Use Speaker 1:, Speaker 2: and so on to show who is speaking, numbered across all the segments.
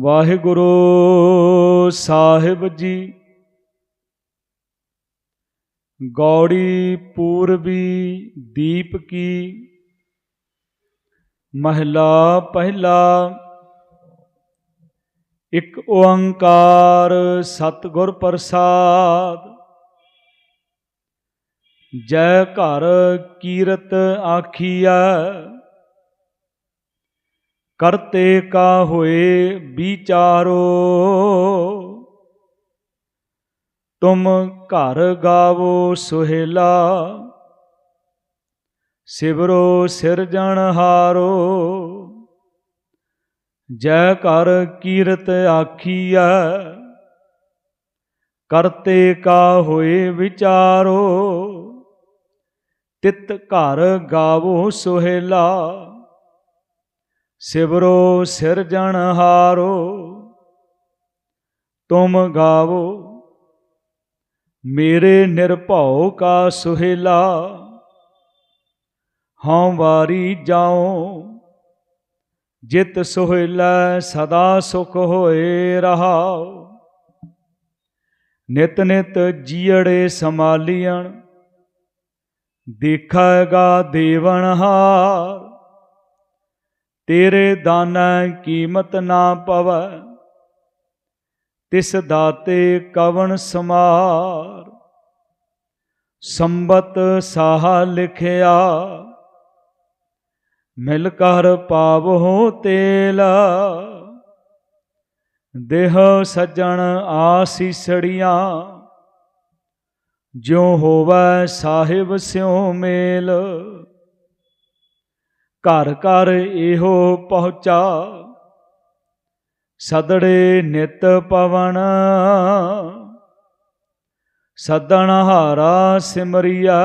Speaker 1: ਵਾਹਿਗੁਰੂ ਸਾਹਿਬ ਜੀ। ਗੌੜੀ ਪੂਰਬੀ ਦੀਪ ਕੀ। ਮਹਿਲਾ ਪਹਿਲਾ। ਇੱਕ ਓੰਕਾਰ ਸਤਿਗੁਰ ਪ੍ਰਸਾਦ। ਜੈ ਘਰ ਕੀਰਤ ਆਖੀਐ। ਕਰਤੇ ਕਾ ਹੋਏ ਵਿਚਾਰੋ। ਤੁਮ ਘਰ ਗਾਵੋ ਸੁਹੇਲਾ, ਸਿਵਰੋ ਸਿਰਜਣਹਾਰੋ ਜੈ ਕਰ ਕੀਰਤ ਆਖੀਐ, ਕਰਤੇ ਕਾ ਹੋਏ ਵਿਚਾਰੋ। ਤਿਤ ਘਰ ਗਾਵੋ ਸੁਹੇਲਾ ਸਿਵਰੋ ਸਿਰਜਣ ਹਾਰੋ, ਤੁਮ ਗਾਵੋ। ਮੇਰੇ ਨਿਰਭਉ ਕਾ ਸੁਹੇਲਾ, ਹਉ ਵਾਰੀ ਜਾਉ। ਜਿਤ ਸੁਹੇਲਾ ਸਦਾ ਸੁਖ ਹੋਏ ਰਹਾਉ। ਨਿਤ ਨਿਤ ਜੀੜੇ ਸਮਾਲੀਣ ਦੇਖਾਗਾ ਦੇਵਨ ਹਾਰ। ਤੇਰੇ ਦਾਨਾ ਕੀਮਤ ਨਾ ਪਵੈ, ਤਿਸ ਦਾਤੇ ਕਵਣ ਸਮਾਰ। ਸੰਬਤ ਸਾਹ ਲਿਖਿਆ, ਮਿਲ ਕਰ ਪਾਵੋ ਤੇਲ। ਦੇਹ ਸੱਜਣ ਆਸੀਸੜੀਆਂ, ਜਿਉ ਹੋਵੈ ਸਾਹਿਬ ਸਿਉ ਮੇਲ। ਘਰ ਘਰ ਇਹੋ ਪਹੁੰਚਾ। ਸਦੜੇ ਨਿਤ ਪਵਨ। ਸਦਣ ਹਾਰਾ ਸਿਮਰਿਆ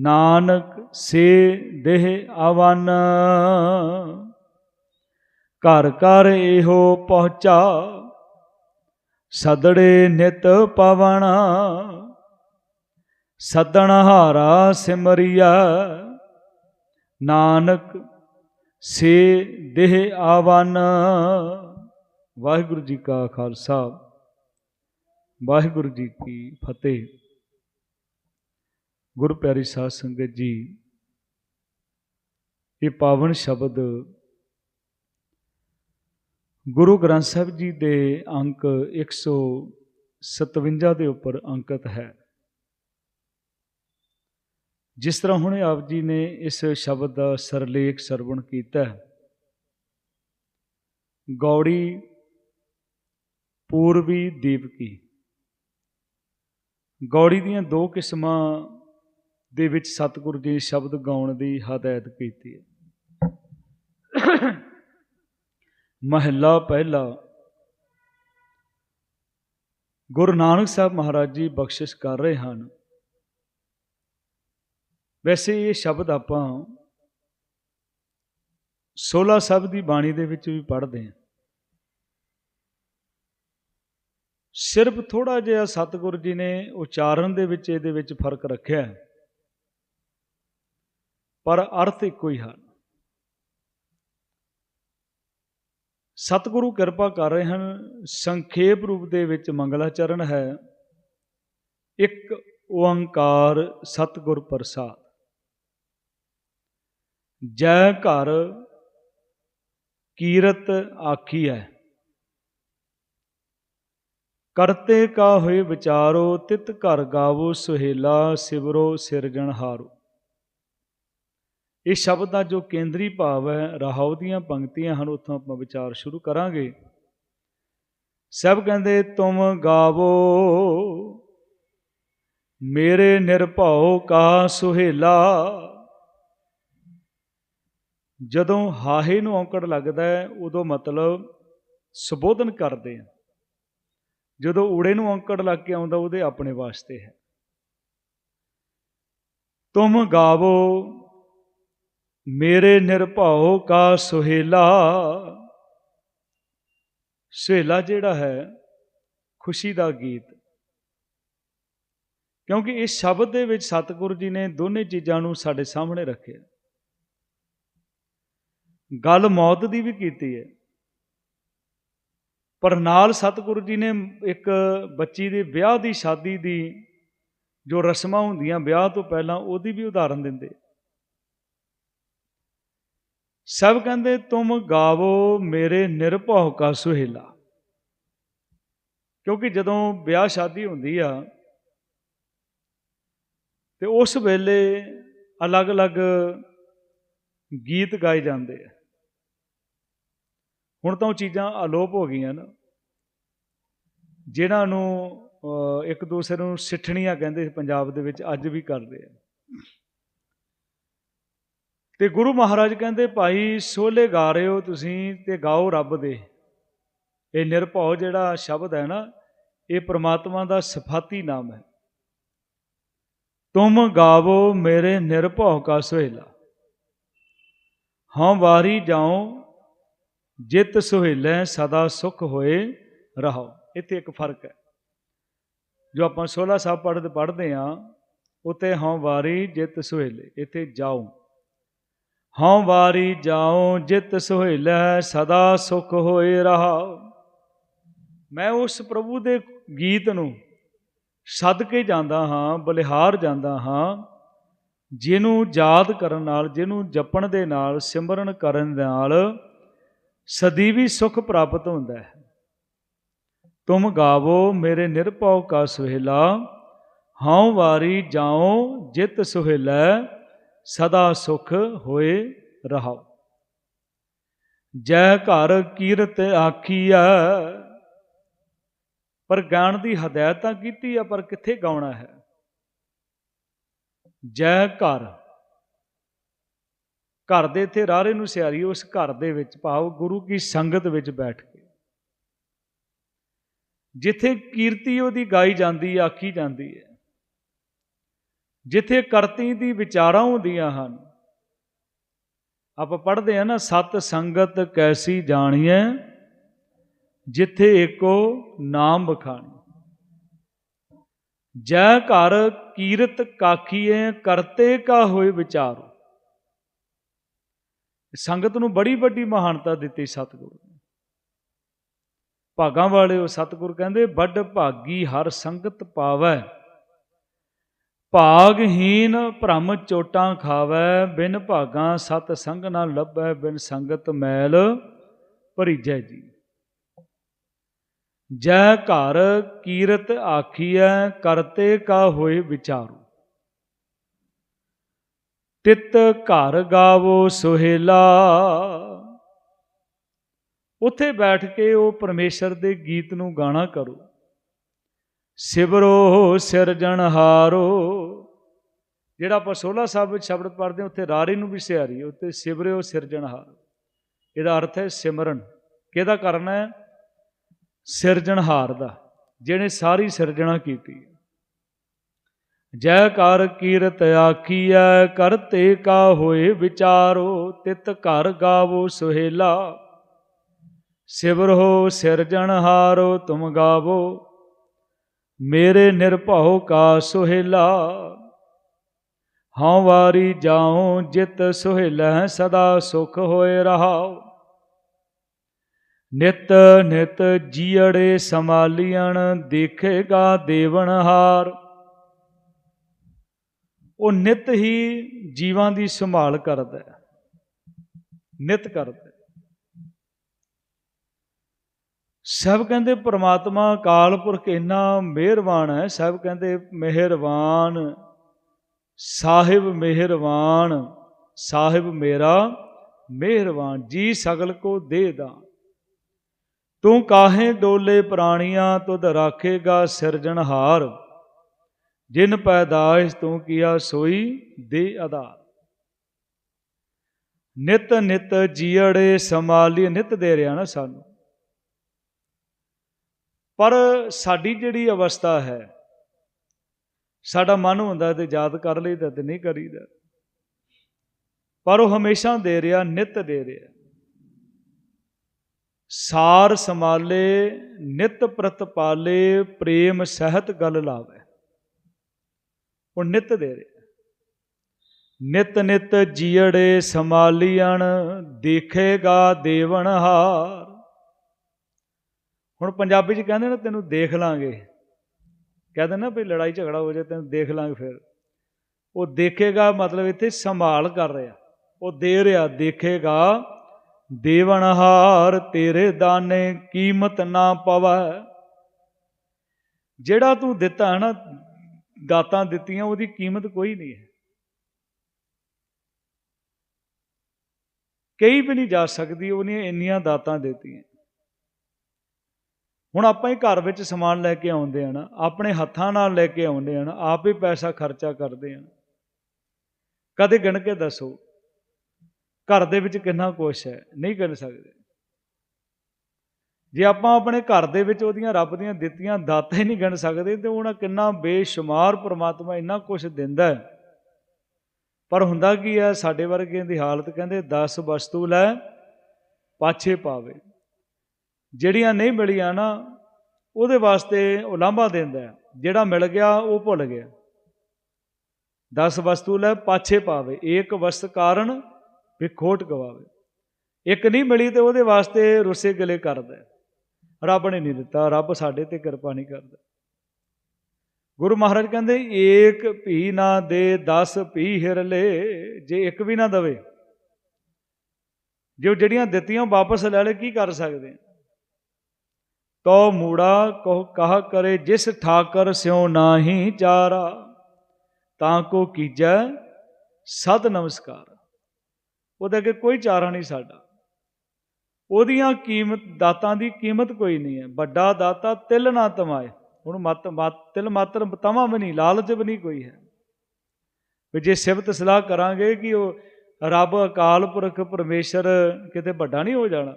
Speaker 1: ਨਾਨਕ ਸੇ ਦੇਹ ਆਵਨ। ਘਰ ਘਰ ਇਹੋ ਪਹੁੰਚਾ। ਸਦੜੇ ਨਿਤ ਪਵਨ। ਸਦਣ ਹਾਰਾ ਸਿਮਰਿਆ ਨਾਨਕ ਸੇ ਦੇਹ ਆਵਨ। ਵਾਹਿਗੁਰੂ ਜੀ ਕਾ ਖਾਲਸਾ। ਵਾਹਿਗੁਰੂ ਜੀ ਕੀ ਫਤਿਹ। ਗੁਰੂ ਪਿਆਰੀ ਸਾਧ ਸੰਗਤ ਜੀ, ਇਹ ਪਾਵਨ ਸ਼ਬਦ ਗੁਰੂ ਗ੍ਰੰਥ ਸਾਹਿਬ ਜੀ ਦੇ ਅੰਕ 157 ਦੇ ਉੱਪਰ ਅੰਕਿਤ ਹੈ। ਜਿਸ ਤਰ੍ਹਾਂ ਹੁਣੇ ਆਪ ਜੀ ਨੇ ਇਸ ਸ਼ਬਦ ਦਾ ਸਰਲੇਖ ਸਰਵਣ ਕੀਤਾ ਗੌੜੀ ਪੂਰਬੀ ਦੀਪਕੀ ਗੌੜੀ ਦੀਆਂ ਦੋ ਕਿਸਮਾਂ ਦੇ ਵਿੱਚ ਸਤਿਗੁਰੂ ਜੀ ਸ਼ਬਦ ਗਾਉਣ ਦੀ ਹਦਾਇਤ ਕੀਤੀ ਹੈ। ਮਹੱਲਾ ਪਹਿਲਾ। ਗੁਰੂ ਨਾਨਕ ਸਾਹਿਬ ਮਹਾਰਾਜ ਜੀ ਬਖਸ਼ਿਸ਼ ਕਰ ਰਹੇ ਹਨ। ਵੈਸੇ ਇਹ ਸ਼ਬਦ ਆਪਾਂ 16 ਸਾਹਿਬ ਦੀ ਬਾਣੀ ਦੇ ਵਿੱਚ ਵੀ ਪੜ੍ਹਦੇ ਹਾਂ। ਸਿਰਫ ਥੋੜਾ ਜਿਹਾ ਸਤਿਗੁਰੂ ਜੀ ਨੇ ਉਚਾਰਨ ਦੇ ਵਿੱਚ ਇਹਦੇ ਵਿੱਚ ਫ਼ਰਕ ਰੱਖਿਆ ਪਰ ਅਰਥ ਇੱਕੋ ਹੀ ਹਨ। ਸਤਿਗੁਰੂ ਕਿਰਪਾ ਕਰ ਰਹੇ ਹਨ, ਸੰਖੇਪ ਰੂਪ ਦੇ ਵਿੱਚ ਮੰਗਲਾਚਰਨ ਹੈ, ਇੱਕ ਓੰਕਾਰ ਸਤਿਗੁਰ ਪ੍ਰਸਾਦ। ਜੈ ਘਰ ਕੀਰਤ ਆਖੀ ਹੈ ਕਰਤੇ ਕਾ ਹੋਏ ਵਿਚਾਰੋ, ਤਿਤ ਘਰ ਗਾਵੋ, ਸੁਹੇਲਾ ਸਿਵਰੋ ਸਿਰਜਣਹਾਰੋ ਇਸ ਸ਼ਬਦ ਦਾ ਜੋ ਕੇਂਦਰੀ ਭਾਵ ਹੈ, ਰਹਾਉ ਦੀਆਂ ਪੰਕਤੀਆਂ ਹਨ, ਉੱਥੋਂ ਆਪਾਂ ਵਿਚਾਰ ਸ਼ੁਰੂ ਕਰਾਂਗੇ। ਸਭ ਕਹਿੰਦੇ, ਤੁਮ ਗਾਵੋ, ਮੇਰੇ ਨਿਰਭਉ ਕਾ ਸੁਹੇਲਾ ਜਦੋਂ ਹਾਹੇ ਨੂੰ ਔਂਕੜ ਲੱਗਦਾ ਹੈ, ਉਦੋਂ ਮਤਲਬ ਸੰਬੋਧਨ ਕਰਦੇ ਆ। ਜਦੋਂ ਊੜੇ ਨੂੰ ਔਂਕੜ ਲੱਗ ਕੇ ਆਉਂਦਾ, ਉਹਦੇ ਆਪਣੇ ਵਾਸਤੇ ਹੈ। ਤੁਮ ਗਾਵੋ, ਮੇਰੇ ਨਿਰਭਉ ਕਾ ਸੁਹੇਲਾ। ਸੁਹੇਲਾ ਜਿਹੜਾ ਹੈ, ਖੁਸ਼ੀ ਦਾ ਗੀਤ। ਕਿਉਂਕਿ ਇਸ ਸ਼ਬਦ ਦੇ ਵਿੱਚ ਸਤਿਗੁਰੂ ਜੀ ਨੇ ਦੋਨੇ ਚੀਜ਼ਾਂ ਨੂੰ ਸਾਡੇ ਸਾਹਮਣੇ ਰੱਖਿਆ। ਗੱਲ ਮੌਤ ਦੀ ਵੀ ਕੀਤੀ ਹੈ। ਪਰ ਨਾਲ ਸਤਿਗੁਰੂ ਜੀ ਨੇ ਇੱਕ ਬੱਚੀ ਦੇ ਵਿਆਹ ਦੀ ਸ਼ਾਦੀ ਦੀ ਜੋ ਰਸਮਾਂ ਹੁੰਦੀਆਂ ਵਿਆਹ ਤੋਂ ਪਹਿਲਾਂ, ਉਹਦੀ ਵੀ ਉਦਾਹਰਨ ਦਿੰਦੇ। ਸਭ ਕਹਿੰਦੇ, ਤੁਮ ਗਾਵੋ ਮੇਰੇ ਨਿਰਭਉ ਕਾ ਸੁਹੇਲਾ। ਕਿਉਂਕਿ ਜਦੋਂ ਵਿਆਹ ਸ਼ਾਦੀ ਹੁੰਦੀ ਆ, ਤੇ ਉਸ ਵੇਲੇ ਅਲੱਗ-ਅਲੱਗ ਗੀਤ ਗਾਏ ਜਾਂਦੇ ਆ। ਹੁਣ ਤਾਂ ਉਹ ਚੀਜ਼ਾਂ ਅਲੋਪ ਹੋ ਗਈਆਂ ਨਾ। ਜਿਨ੍ਹਾਂ ਨੂੰ ਇੱਕ ਦੂਸਰੇ ਨੂੰ ਸਿੱਠਣੀਆਂ ਕਹਿੰਦੇ ਪੰਜਾਬ ਦੇ ਵਿੱਚ, ਅੱਜ ਵੀ ਕਰਦੇ ਆ। ਤੇ ਗੁਰੂ ਮਹਾਰਾਜ ਕਹਿੰਦੇ, ਭਾਈ ਸੋਲੇ ਗਾ ਰਹੇ ਹੋ ਤੁਸੀਂ ਤੇ ਗਾਓ ਰੱਬ ਦੇ। ਇਹ ਨਿਰਭਉ ਜਿਹੜਾ ਸ਼ਬਦ ਹੈ ਨਾ, ਇਹ ਪ੍ਰਮਾਤਮਾ ਦਾ ਸਫਾਤੀ ਨਾਮ ਹੈ। ਤੁਮ ਗਾਵੋ ਮੇਰੇ ਨਿਰਭਉ ਕਾ ਸੁਹੇਲਾ। ਹਾਂ ਵਾਰੀ ਜਾਉ ਜਿਤ ਸੁਹੇਲੇ ਸਦਾ ਸੁਖ ਹੋਏ ਰਹੋ। ਇੱਥੇ ਇੱਕ ਫ਼ਰਕ ਹੈ। ਜੋ ਆਪਾਂ 16 ਸਾਹਿਬ ਪੜ੍ਹਦੇ ਪੜ੍ਹਦੇ ਆ ਉਤੇ ਹਾਂ ਵਾਰੀ ਜਿਤ ਸੁਹੇਲੇ, ਇੱਥੇ ਜਾਓ ਹਾਂ ਵਾਰੀ ਜਾਓ ਜਿਤ ਸੁਹੇਲੇ ਸਦਾ ਸੁਖ ਹੋਏ ਰਹਾ। ਮੈਂ ਉਸ ਪ੍ਰਭੂ ਦੇ ਗੀਤ ਨੂੰ ਸੱਦ ਕੇ ਜਾਂਦਾ ਹਾਂ, ਬਲਿਹਾਰ ਜਾਂਦਾ ਹਾਂ, ਜਿਹਨੂੰ ਯਾਦ ਕਰਨ ਨਾਲ, ਜਿਹਨੂੰ ਜਪਣ ਦੇ ਨਾਲ, ਸਿਮਰਨ ਕਰਨ ਨਾਲ ਸਦੀਵੀ ਸੁਖ ਪ੍ਰਾਪਤ ਹੁੰਦਾ ਹੈ। ਤੁਮ ਗਾਵੋ ਮੇਰੇ ਨਿਰਭਉ ਕਾ ਸੁਹੇਲਾ ਹਉ ਵਾਰੀ ਜਾਉ ਜਿਤ ਸੁਹੇਲਾ, ਸਦਾ ਸੁਖ ਹੋਏ ਰਹਾਉ। ਜੈ ਘਰ ਕੀਰਤ ਆਖੀਐ, ਪਰ ਗਾਣ ਦੀ ਹਦਾਇਤ ਤਾਂ ਕੀਤੀ ਆ, ਪਰ ਕਿੱਥੇ ਗਾਉਣਾ ਹੈ? ਜੈ ਘਰ ਘਰ ਦੇ ਇੱਥੇ ਰਾਰੇ ਨੂੰ ਸਿਆਰੀ, ਉਸ ਘਰ ਦੇ ਵਿੱਚ ਭਾਵ ਗੁਰੂ ਕੀ ਸੰਗਤ ਵਿੱਚ ਬੈਠ ਕੇ। ਜਿੱਥੇ ਕੀਰਤੀ ਉਹਦੀ ਗਾਈ ਜਾਂਦੀ ਹੈ, ਆਖੀ ਜਾਂਦੀ ਹੈ। ਜਿੱਥੇ ਕਰਤੀ ਦੀ ਵਿਚਾਰਾਂ ਹੁੰਦੀਆਂ ਹਨ। ਆਪਾਂ ਪੜ੍ਹਦੇ ਆ ਨਾ, ਸਤ ਸੰਗਤ ਕੈਸੀ ਜਾਣੀਐ? ਜਿੱਥੇ ਏਕੋ ਨਾਮ ਬਖਾਣੀ ਜੈ ਘਰ ਕੀਰਤ ਕਾਖੀਏ ਕਰਤੇ ਕਾ ਹੋਏ ਵਿਚਾਰੋ। ਸੰਗਤ ਨੂੰ ਬੜੀ ਵੱਡੀ ਮਹਾਨਤਾ ਦਿੱਤੀ ਸਤਿਗੁਰੂ ਨੇ। ਭਾਗਾਂ ਵਾਲੇ ਉਹ ਸਤਿਗੁਰ ਕਹਿੰਦੇ, ਵੱਡ ਭਾਗੀ ਹਰ ਸੰਗਤ ਪਾਵੈ, ਭਾਗਹੀਨ ਭ੍ਰਮ ਚੋਟਾਂ ਖਾਵੈ, ਬਿਨ ਭਾਗਾਂ ਸਤ ਸੰਗ ਨਾ ਲੱਭੈ, ਬਿਨ ਸੰਗਤ ਮੈਲ ਭਰੀਜੈ ਜੀ। ਜੈ ਘਰ ਕੀਰਤ ਆਖੀਐ, ਕਰਤੇ ਕਾ ਹੋਏ ਵਿਚਾਰੂ। ਤਿਤ ਘਰ ਗਾਵੋ ਸੁਹੇਲਾ। ਉੱਥੇ ਬੈਠ ਕੇ ਉਹ ਪਰਮੇਸ਼ਰ ਦੇ ਗੀਤ ਨੂੰ ਗਾਣਾ ਕਰੋ। ਸਿਵਰੋ ਸਿਰਜਣਹਾਰੋ ਜਿਹੜਾ ਆਪਾਂ 16 ਸਾਹਿਬ ਵਿੱਚ ਸ਼ਬਦ ਪੜ੍ਹਦੇ ਹਾਂ, ਉੱਥੇ ਰਾਰੇ ਨੂੰ ਵੀ ਸਿਆਰੀ ਉੱਤੇ ਸਿਵਰਿਓ ਸਿਰਜਣਹਾਰ ਇਹਦਾ ਅਰਥ ਹੈ ਸਿਮਰਨ। ਕਿਹਦਾ ਕਰਨਾ ਹੈ? ਸਿਰਜਣਹਾਰ ਦਾ, ਜਿਹਨੇ ਸਾਰੀ ਸਿਰਜਣਾ ਕੀਤੀ ਜੈ ਕਰ ਕੀਰਤ ਆਖੀਐ ਕਰਤੇ ਕਾ ਹੋਏ ਵਿਚਾਰੋ, ਤਿਤ ਘਰ ਗਾਵੋ ਸੁਹੇਲਾ। ਸਿਵਰੋ ਸਿਰਜਣਹਾਰੋ ਤੁਮ ਗਾਵੋ। ਮੇਰੇ ਨਿਰਭਉ ਕਾ ਸੁਹੇਲਾ। ਹਉ ਵਾਰੀ ਜਾਉ, ਜਿਤ ਸੁਹੇਲਾ ਸਦਾ ਸੁਖ ਹੋਏ ਰਹਾਉ। ਨਿਤ ਨਿਤ ਜੀੜੇ ਸਮਾਲੀਣ ਦੇਖੇਗਾ ਦੇਵਨਹਾਰ ਉਹ ਨਿਤ ਹੀ ਜੀਵਾਂ ਦੀ ਸੰਭਾਲ ਕਰਦਾ ਹੈ। ਨਿਤ ਕਰਦਾ ਸਭ ਕਹਿੰਦੇ ਪ੍ਰਮਾਤਮਾ ਅਕਾਲ ਪੁਰਖ ਇੰਨਾ ਮਿਹਰਬਾਨ ਹੈ, ਸਭ ਕਹਿੰਦੇ ਮਿਹਰਬਾਨ, ਸਾਹਿਬ ਮਿਹਰਬਾਨ, ਸਾਹਿਬ ਮੇਰਾ ਮਿਹਰਬਾਨ, ਜੀ ਸਗਲ ਕੋ ਦੇ ਦਾ ਤੂੰ ਕਾਹੇ ਡੋਲੇ ਪ੍ਰਾਣੀਆਂ, ਤੁਧ ਰਾਖੇਗਾ ਸਿਰਜਣਹਾਰ। ਜਿਨ ਪੈਦਾਇਸ਼ ਤੂੰ ਕੀਆ ਸੋਈ ਦੇ ਆਧਾਰ। ਨਿਤ ਨਿਤ ਜੀੜੇ ਸਮਾਲੀ ਨਿਤ ਦੇ ਰਿਆ ਨਾ ਸਾਨੂੰ। ਪਰ ਸਾਡੀ ਜਿਹੜੀ ਅਵਸਥਾ ਹੈ, ਸਾਡਾ ਮਨ ਹੁੰਦਾ ਤੇ ਯਾਦ ਕਰ ਲਈਦਾ ਤੇ ਨਹੀਂ ਕਰੀਦਾ। ਪਰ ਉਹ ਹਮੇਸ਼ਾ ਦੇ ਰਿਹਾ ਨਿਤ ਦੇ ਰਿਹਾ ਸਾਰ ਸਮਾਲੇ ਨਿਤ ਪ੍ਰਤਪਾਲੇ, ਪ੍ਰੇਮ ਸਹਿਤ ਗਲ ਲਾਵੇ। ਉਹ ਨਿਤ ਦੇ ਰਿਹਾ। ਨਿਤ ਨਿਤ ਜੀੜੇ ਸਮਾਲੀਣ ਦੇਖੇਗਾ ਦੇਵਨਹਾਰ ਹੁਣ ਪੰਜਾਬੀ 'ਚ ਕਹਿੰਦੇ ਨੇ, ਤੈਨੂੰ ਦੇਖ ਲਾਂਗੇ। ਕਹਿੰਦੇ ਨਾ ਵੀ ਲੜਾਈ ਝਗੜਾ ਹੋ ਜਾਏ, ਤੈਨੂੰ ਦੇਖ ਲਾਂਗੇ ਫਿਰ। ਉਹ ਦੇਖੇਗਾ ਮਤਲਬ ਇੱਥੇ ਸੰਭਾਲ ਕਰ ਰਿਹਾ। ਉਹ ਦੇ ਰਿਹਾ, ਦੇਖੇਗਾ ਦੇਵਨਹਾਰ ਤੇਰੇ ਦਾਨੇ ਕੀਮਤ ਨਾ ਪਵੈ। ਜਿਹੜਾ ਤੂੰ ਦਿੱਤਾ ਹੈ ਨਾ ਦਾਤਾਂ ਦਿੱਤੀਆਂ, ਉਹਦੀ ਕੀਮਤ ਕੋਈ ਨਹੀਂ ਹੈ। ਕਈ ਵੀ ਨਹੀਂ ਜਾ ਸਕਦੀ, ਉਹਨੇ ਇੰਨੀਆਂ ਦਾਤਾਂ ਦਿੱਤੀਆਂ। ਹੁਣ ਆਪਾਂ ਹੀ ਘਰ ਵਿੱਚ ਸਮਾਨ ਲੈ ਕੇ ਆਉਂਦੇ ਆ ਆਪਣੇ ਹੱਥਾਂ ਨਾਲ ਲੈ ਕੇ ਆਉਂਦੇ ਹਨ ਆਪ ਹੀ ਪੈਸਾ ਖਰਚਾ ਕਰਦੇ ਆ ਕਦੇ ਗਿਣ ਕੇ ਦੱਸੋ, ਘਰ ਦੇ ਵਿੱਚ ਕਿੰਨਾ ਕੁਛ ਹੈ? ਨਹੀਂ ਗਿਣ ਸਕਦੇ। ਜੇ ਆਪਾਂ ਆਪਣੇ ਘਰ ਦੇ ਵਿੱਚ ਉਹਦੀਆਂ ਰੱਬ ਦੀਆਂ ਦਿੱਤੀਆਂ ਦਾਤਾਂ ਹੀ ਨਹੀਂ ਗਿਣ ਸਕਦੇ, ਤੇ ਉਹਨਾਂ ਕਿੰਨਾ ਬੇਸ਼ੁਮਾਰ ਪ੍ਰਮਾਤਮਾ ਇੰਨਾ ਕੁਝ ਦਿੰਦਾ ਹੈ। ਪਰ ਹੁੰਦਾ ਕੀ ਹੈ, ਸਾਡੇ ਵਰਗਿਆਂ ਦੀ ਹਾਲਤ ਕਹਿੰਦੇ 10 ਵਸਤੂ ਲੈ, ਪਾਛੇ ਪਾਵੇ। ਜਿਹੜੀਆਂ ਨਹੀਂ ਮਿਲੀਆਂ ਨਾ, ਉਹਦੇ ਵਾਸਤੇ ਉਲਾਂਭਾ ਦਿੰਦਾ ਜਿਹੜਾ ਮਿਲ ਗਿਆ, ਉਹ ਭੁੱਲ ਗਿਆ। 10 ਵਸਤੂ ਲੈ, ਪਾਛੇ ਪਾਵੇ। ਏਕ ਵਸਤ ਕਾਰਨ ਵਿਖੋਟ ਗਵਾਵੇ। ਇੱਕ ਨਹੀਂ ਮਿਲੀ ਤੇ ਉਹਦੇ ਵਾਸਤੇ ਰੁੱਸੇ ਗਲੇ ਕਰਦਾ ਰੱਬ ਨੇ ਨਹੀਂ ਦਿੱਤਾ, ਰੱਬ ਸਾਡੇ ਤੇ ਕਿਰਪਾ ਨਹੀਂ ਕਰਦਾ। ਗੁਰੂ ਮਹਾਰਾਜ ਕਹਿੰਦੇ, ਏਕ ਭੀ ਨਾ ਦੇ 10 ਭੀ ਹਿਰ ਜੇ ਇੱਕ ਵੀ ਨਾ ਦਵੇ, ਜੇ ਉਹ ਜਿਹੜੀਆਂ ਦਿੱਤੀਆਂ ਵਾਪਸ ਲੈ ਲੈ, ਕੀ ਕਰ ਸਕਦੇ ਤੋ ਮੂੜਾ ਕੋ ਕਹਾ ਕਰੇ, ਜਿਸ ਠਾਕਰ ਸਿਉ ਨਾਹੀ ਚਾਰਾ, ਤਾਂ ਕੋ ਕੀਜੈ ਸਦ ਨਮਸਕਾਰ। ਉਹਦੇ ਅੱਗੇ ਕੋਈ ਚਾਰਾ ਨਹੀਂ ਸਾਡਾ। ਉਹਦੀਆਂ ਕੀਮਤ, ਦਾਤਾਂ ਦੀ ਕੀਮਤ ਕੋਈ ਨਹੀਂ ਹੈ। ਵੱਡਾ ਦਾਤਾ ਤਿਲ ਨਾ ਤਮਾਏ। ਹੁਣ ਮਤ ਮਤ, ਤਿਲ ਮਾਤਰ ਤਮਾ ਵੀ ਨਹੀਂ, ਲਾਲਚ ਵੀ ਨਹੀਂ ਕੋਈ ਹੈ। ਵੀ ਜੇ ਸਿਫਤ ਸਲਾਹ ਕਰਾਂਗੇ ਕਿ ਉਹ ਰੱਬ, ਅਕਾਲ ਪੁਰਖ, ਪਰਮੇਸ਼ਰ ਕਿਤੇ ਵੱਡਾ ਨਹੀਂ ਹੋ ਜਾਣਾ,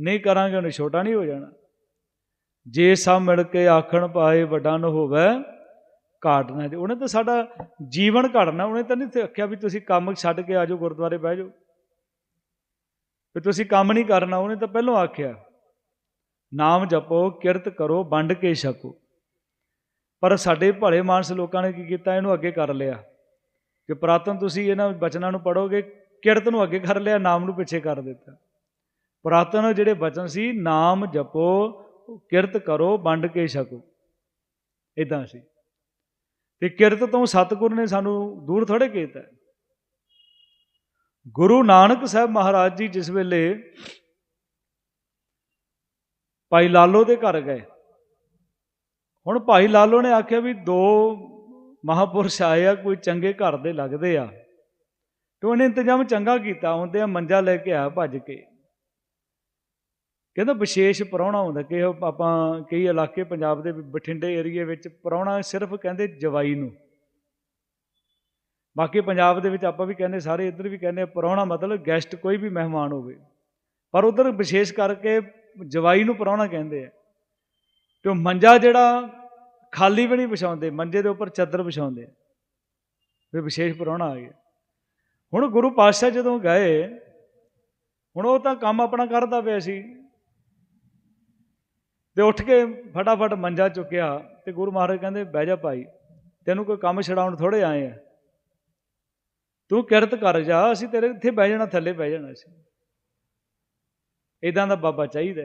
Speaker 1: ਨਹੀਂ ਕਰਾਂਗੇ, ਉਹਨੇ ਛੋਟਾ ਨਹੀਂ ਹੋ ਜਾਣਾ। ਜੇ ਸਭ ਮਿਲ ਕੇ ਆਖਣ ਪਾਏ ਵੱਡਾ ਨ ਹੋਵੇ ਘਾਟਣਾ ਜੇ। ਉਹਨੇ ਤਾਂ ਸਾਡਾ ਜੀਵਨ ਘੜਨਾ ਉਹਨੇ ਤਾਂ ਨਹੀਂ ਆਖਿਆ ਵੀ ਤੁਸੀਂ ਕੰਮ ਛੱਡ ਕੇ ਆਜੋ ਗੁਰਦੁਆਰੇ ਬਹਿ ਜਾਓ। ਵੀ ਤੁਸੀਂ ਕੰਮ ਨਹੀਂ ਕਰਨਾ, ਉਹਨੇ ਤਾਂ ਪਹਿਲਾਂ ਆਖਿਆ, ਨਾਮ ਜਪੋ, ਕਿਰਤ ਕਰੋ, ਵੰਡ ਕੇ ਛਕੋ। ਪਰ ਸਾਡੇ ਭਲੇ ਮਾਨਸ ਲੋਕਾਂ ਨੇ ਕੀ ਕੀਤਾ? ਇਹਨੂੰ ਅੱਗੇ ਕਰ ਲਿਆ। ਕਿ ਪ੍ਰਾਤਨ ਤੁਸੀਂ ਇਹਨਾਂ ਬਚਨਾਂ ਨੂੰ ਪੜੋਗੇ ਕਿਰਤ ਨੂੰ ਅੱਗੇ ਕਰ ਲਿਆ, ਨਾਮ ਨੂੰ ਪਿੱਛੇ ਕਰ ਦਿੱਤਾ। ਪ੍ਰਾਤਨ ਜਿਹੜੇ ਬਚਨ ਸੀ, ਨਾਮ ਜਪੋ, ਕਿਰਤ ਕਰੋ, ਵੰਡ ਕੇ ਛਕੋ। ਇਦਾਂ ਸੀ। ਤੇ ਕਿਰਤ ਤੋਂ ਸਤਿਗੁਰ ਨੇ ਸਾਨੂੰ ਦੂਰ ਥੋੜੇ ਕੀਤਾ। ਗੁਰੂ ਨਾਨਕ ਸਾਹਿਬ ਮਹਾਰਾਜ ਜੀ ਜਿਸ ਵੇਲੇ ਭਾਈ ਲਾਲੋ ਦੇ ਘਰ ਗਏ, ਹੁਣ ਭਾਈ ਲਾਲੋ ਨੇ ਆਖਿਆ ਵੀ ਦੋ ਮਹਾਪੁਰਸ਼ ਆਏ ਆ, ਕੋਈ ਚੰਗੇ ਘਰ ਦੇ ਲੱਗਦੇ ਆ। ਤੇ ਉਹਨੇ ਇੰਤਜ਼ਾਮ ਚੰਗਾ ਕੀਤਾ ਆਉਂਦੇ ਆ ਮੰਜਾ ਲੈ ਕੇ ਆ ਭੱਜ ਕੇ। ਕਹਿੰਦਾ ਵਿਸ਼ੇਸ਼ ਪਰੌਣਾ ਹੁੰਦਾ ਕਿ ਆਪਾਂ ਕਈ ਇਲਾਕੇ ਪੰਜਾਬ ਦੇ ਬਠਿੰਡੇ ਏਰੀਏ ਵਿੱਚ ਪਰੌਣਾ ਸਿਰਫ ਕਹਿੰਦੇ ਜਵਾਈ ਨੂੰ। ਬਾਕੀ ਪੰਜਾਬ ਦੇ ਵਿੱਚ ਆਪਾਂ ਵੀ ਕਹਿੰਦੇ ਸਾਰੇ ਇੱਧਰ ਵੀ ਕਹਿੰਦੇ ਪਰੌਣਾ ਮਤਲਬ ਗੈਸਟ ਕੋਈ ਵੀ ਮਹਿਮਾਨ ਹੋਵੇ। ਪਰ ਉਧਰ ਵਿਸ਼ੇਸ਼ ਕਰਕੇ ਜਵਾਈ ਨੂੰ ਪਰੌਣਾ ਕਹਿੰਦੇ ਆ। ਤੇ ਉਹ ਮੰਜਾ ਜਿਹੜਾ ਖਾਲੀ ਵੀ ਨਹੀਂ ਵਿਛਾਉਂਦੇ, ਮੰਜੇ ਦੇ ਉੱਪਰ ਚਾਦਰ ਵਿਛਾਉਂਦੇ ਵੀ ਵਿਸ਼ੇਸ਼ ਪਰੌਣਾ ਆ ਗਿਆ। ਹੁਣ ਗੁਰੂ ਪਾਤਸ਼ਾਹ ਜਦੋਂ ਗਏ, ਹੁਣ ਉਹ ਤਾਂ ਕੰਮ ਆਪਣਾ ਕਰਦਾ ਪਿਆ ਸੀ। ਤੇ ਉੱਠ ਕੇ ਫਟਾਫਟ ਮੰਜਾ ਚੁੱਕਿਆ ਤੇ ਗੁਰੂ ਮਹਾਰਾਜ ਕਹਿੰਦੇ, ਬਹਿ ਜਾ ਭਾਈ, ਤੈਨੂੰ ਕੋਈ ਕੰਮ ਛਡਾਉਣ ਥੋੜੇ ਆਏ ਆ। ਤੂੰ ਕਿਰਤ ਕਰ ਜਾ, ਅਸੀਂ ਤੇਰੇ ਇੱਥੇ ਬਹਿ ਜਾਣਾ, ਥੱਲੇ ਬਹਿ ਜਾਣਾ ਸੀ ਇਦਾਂ ਦਾ ਬਾਬਾ ਚਾਹੀਦਾ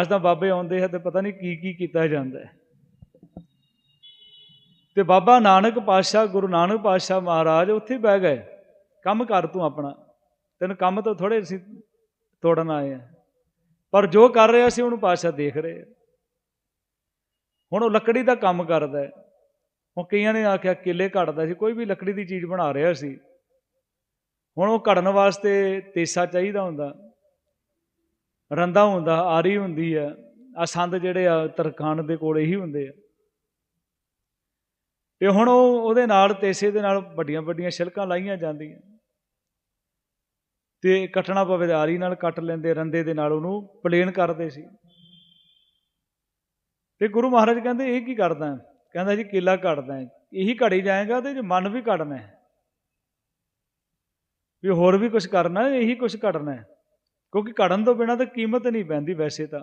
Speaker 1: ਅੱਜ ਤਾਂ ਬਾਬੇ ਆਉਂਦੇ ਆ ਤੇ ਪਤਾ ਨਹੀਂ ਕੀ ਕੀ ਕੀਤਾ ਜਾਂਦਾ ਤੇ ਬਾਬਾ ਨਾਨਕ ਪਾਤਸ਼ਾਹ, ਗੁਰੂ ਨਾਨਕ ਪਾਤਸ਼ਾਹ ਮਹਾਰਾਜ ਉੱਥੇ ਬਹਿ ਗਏ। ਕੰਮ ਕਰ ਤੂੰ ਆਪਣਾ। ਤੈਨੂੰ ਕੰਮ ਤੋਂ ਥੋੜੇ ਅਸੀਂ ਤੋੜਨ ਆਏ ਆ। ਪਰ ਜੋ ਕਰ ਰਿਹਾ ਸੀ, ਉਹਨੂੰ ਪਾਤਸ਼ਾਹ ਦੇਖ ਰਹੇ ਹੁਣ ਉਹ ਲੱਕੜੀ ਦਾ ਕੰਮ ਕਰਦਾ ਹੈ। ਹੁਣ ਕਈਆਂ ਨੇ ਆਖਿਆ ਕਿਲੇ ਘੜਦਾ ਸੀ, ਕੋਈ ਵੀ ਲੱਕੜੀ ਦੀ ਚੀਜ਼ ਬਣਾ ਰਿਹਾ ਸੀ। ਹੁਣ ਉਹ ਘੜਨ ਵਾਸਤੇ ਤੇਸਾ ਚਾਹੀਦਾ ਹੁੰਦਾ ਰੰਦਾ ਹੁੰਦਾ, ਆਰੀ ਹੁੰਦੀ ਆ ਆ ਸੰਦ ਜਿਹੜੇ ਆ ਤਰਖਾਨ ਦੇ ਕੋਲ ਇਹੀ ਹੁੰਦੇ ਆ। ਤੇ ਹੁਣ ਉਹ ਉਹਦੇ ਨਾਲ ਤੇਸੇ ਦੇ ਨਾਲ ਵੱਡੀਆਂ ਵੱਡੀਆਂ ਛਿਲਕਾਂ ਲਾਈਆਂ ਜਾਂਦੀਆਂ। ਤੇ ਕੱਟਣਾ ਪਵੇ ਤਾਂ ਆਰੀ ਨਾਲ ਕੱਟ ਲੈਂਦੇ ਰੰਦੇ ਦੇ ਨਾਲ ਉਹਨੂੰ ਪਲੇਨ ਕਰਦੇ ਸੀ। ਤੇ ਗੁਰੂ ਮਹਾਰਾਜ ਕਹਿੰਦੇ, ਇਹ ਕੀ ਕਰਦਾ ਕਹਿੰਦਾ ਜੀ ਕਿਲਾ ਘੜਦਾ ਇਹੀ ਘੜੀ ਜਾਏਗਾ ਤੇ ਜੇ ਮਨ ਵੀ ਘੜਨਾ ਹੈ। ਵੀ ਹੋਰ ਵੀ ਕੁਝ ਕਰਨਾ ਇਹੀ ਕੁਝ ਘੜਨਾ ਹੈ। ਕਿਉਂਕਿ ਘੜਨ ਤੋਂ ਬਿਨਾ ਤਾਂ ਕੀਮਤ ਨਹੀਂ ਪੈਂਦੀ ਵੈਸੇ ਤਾਂ।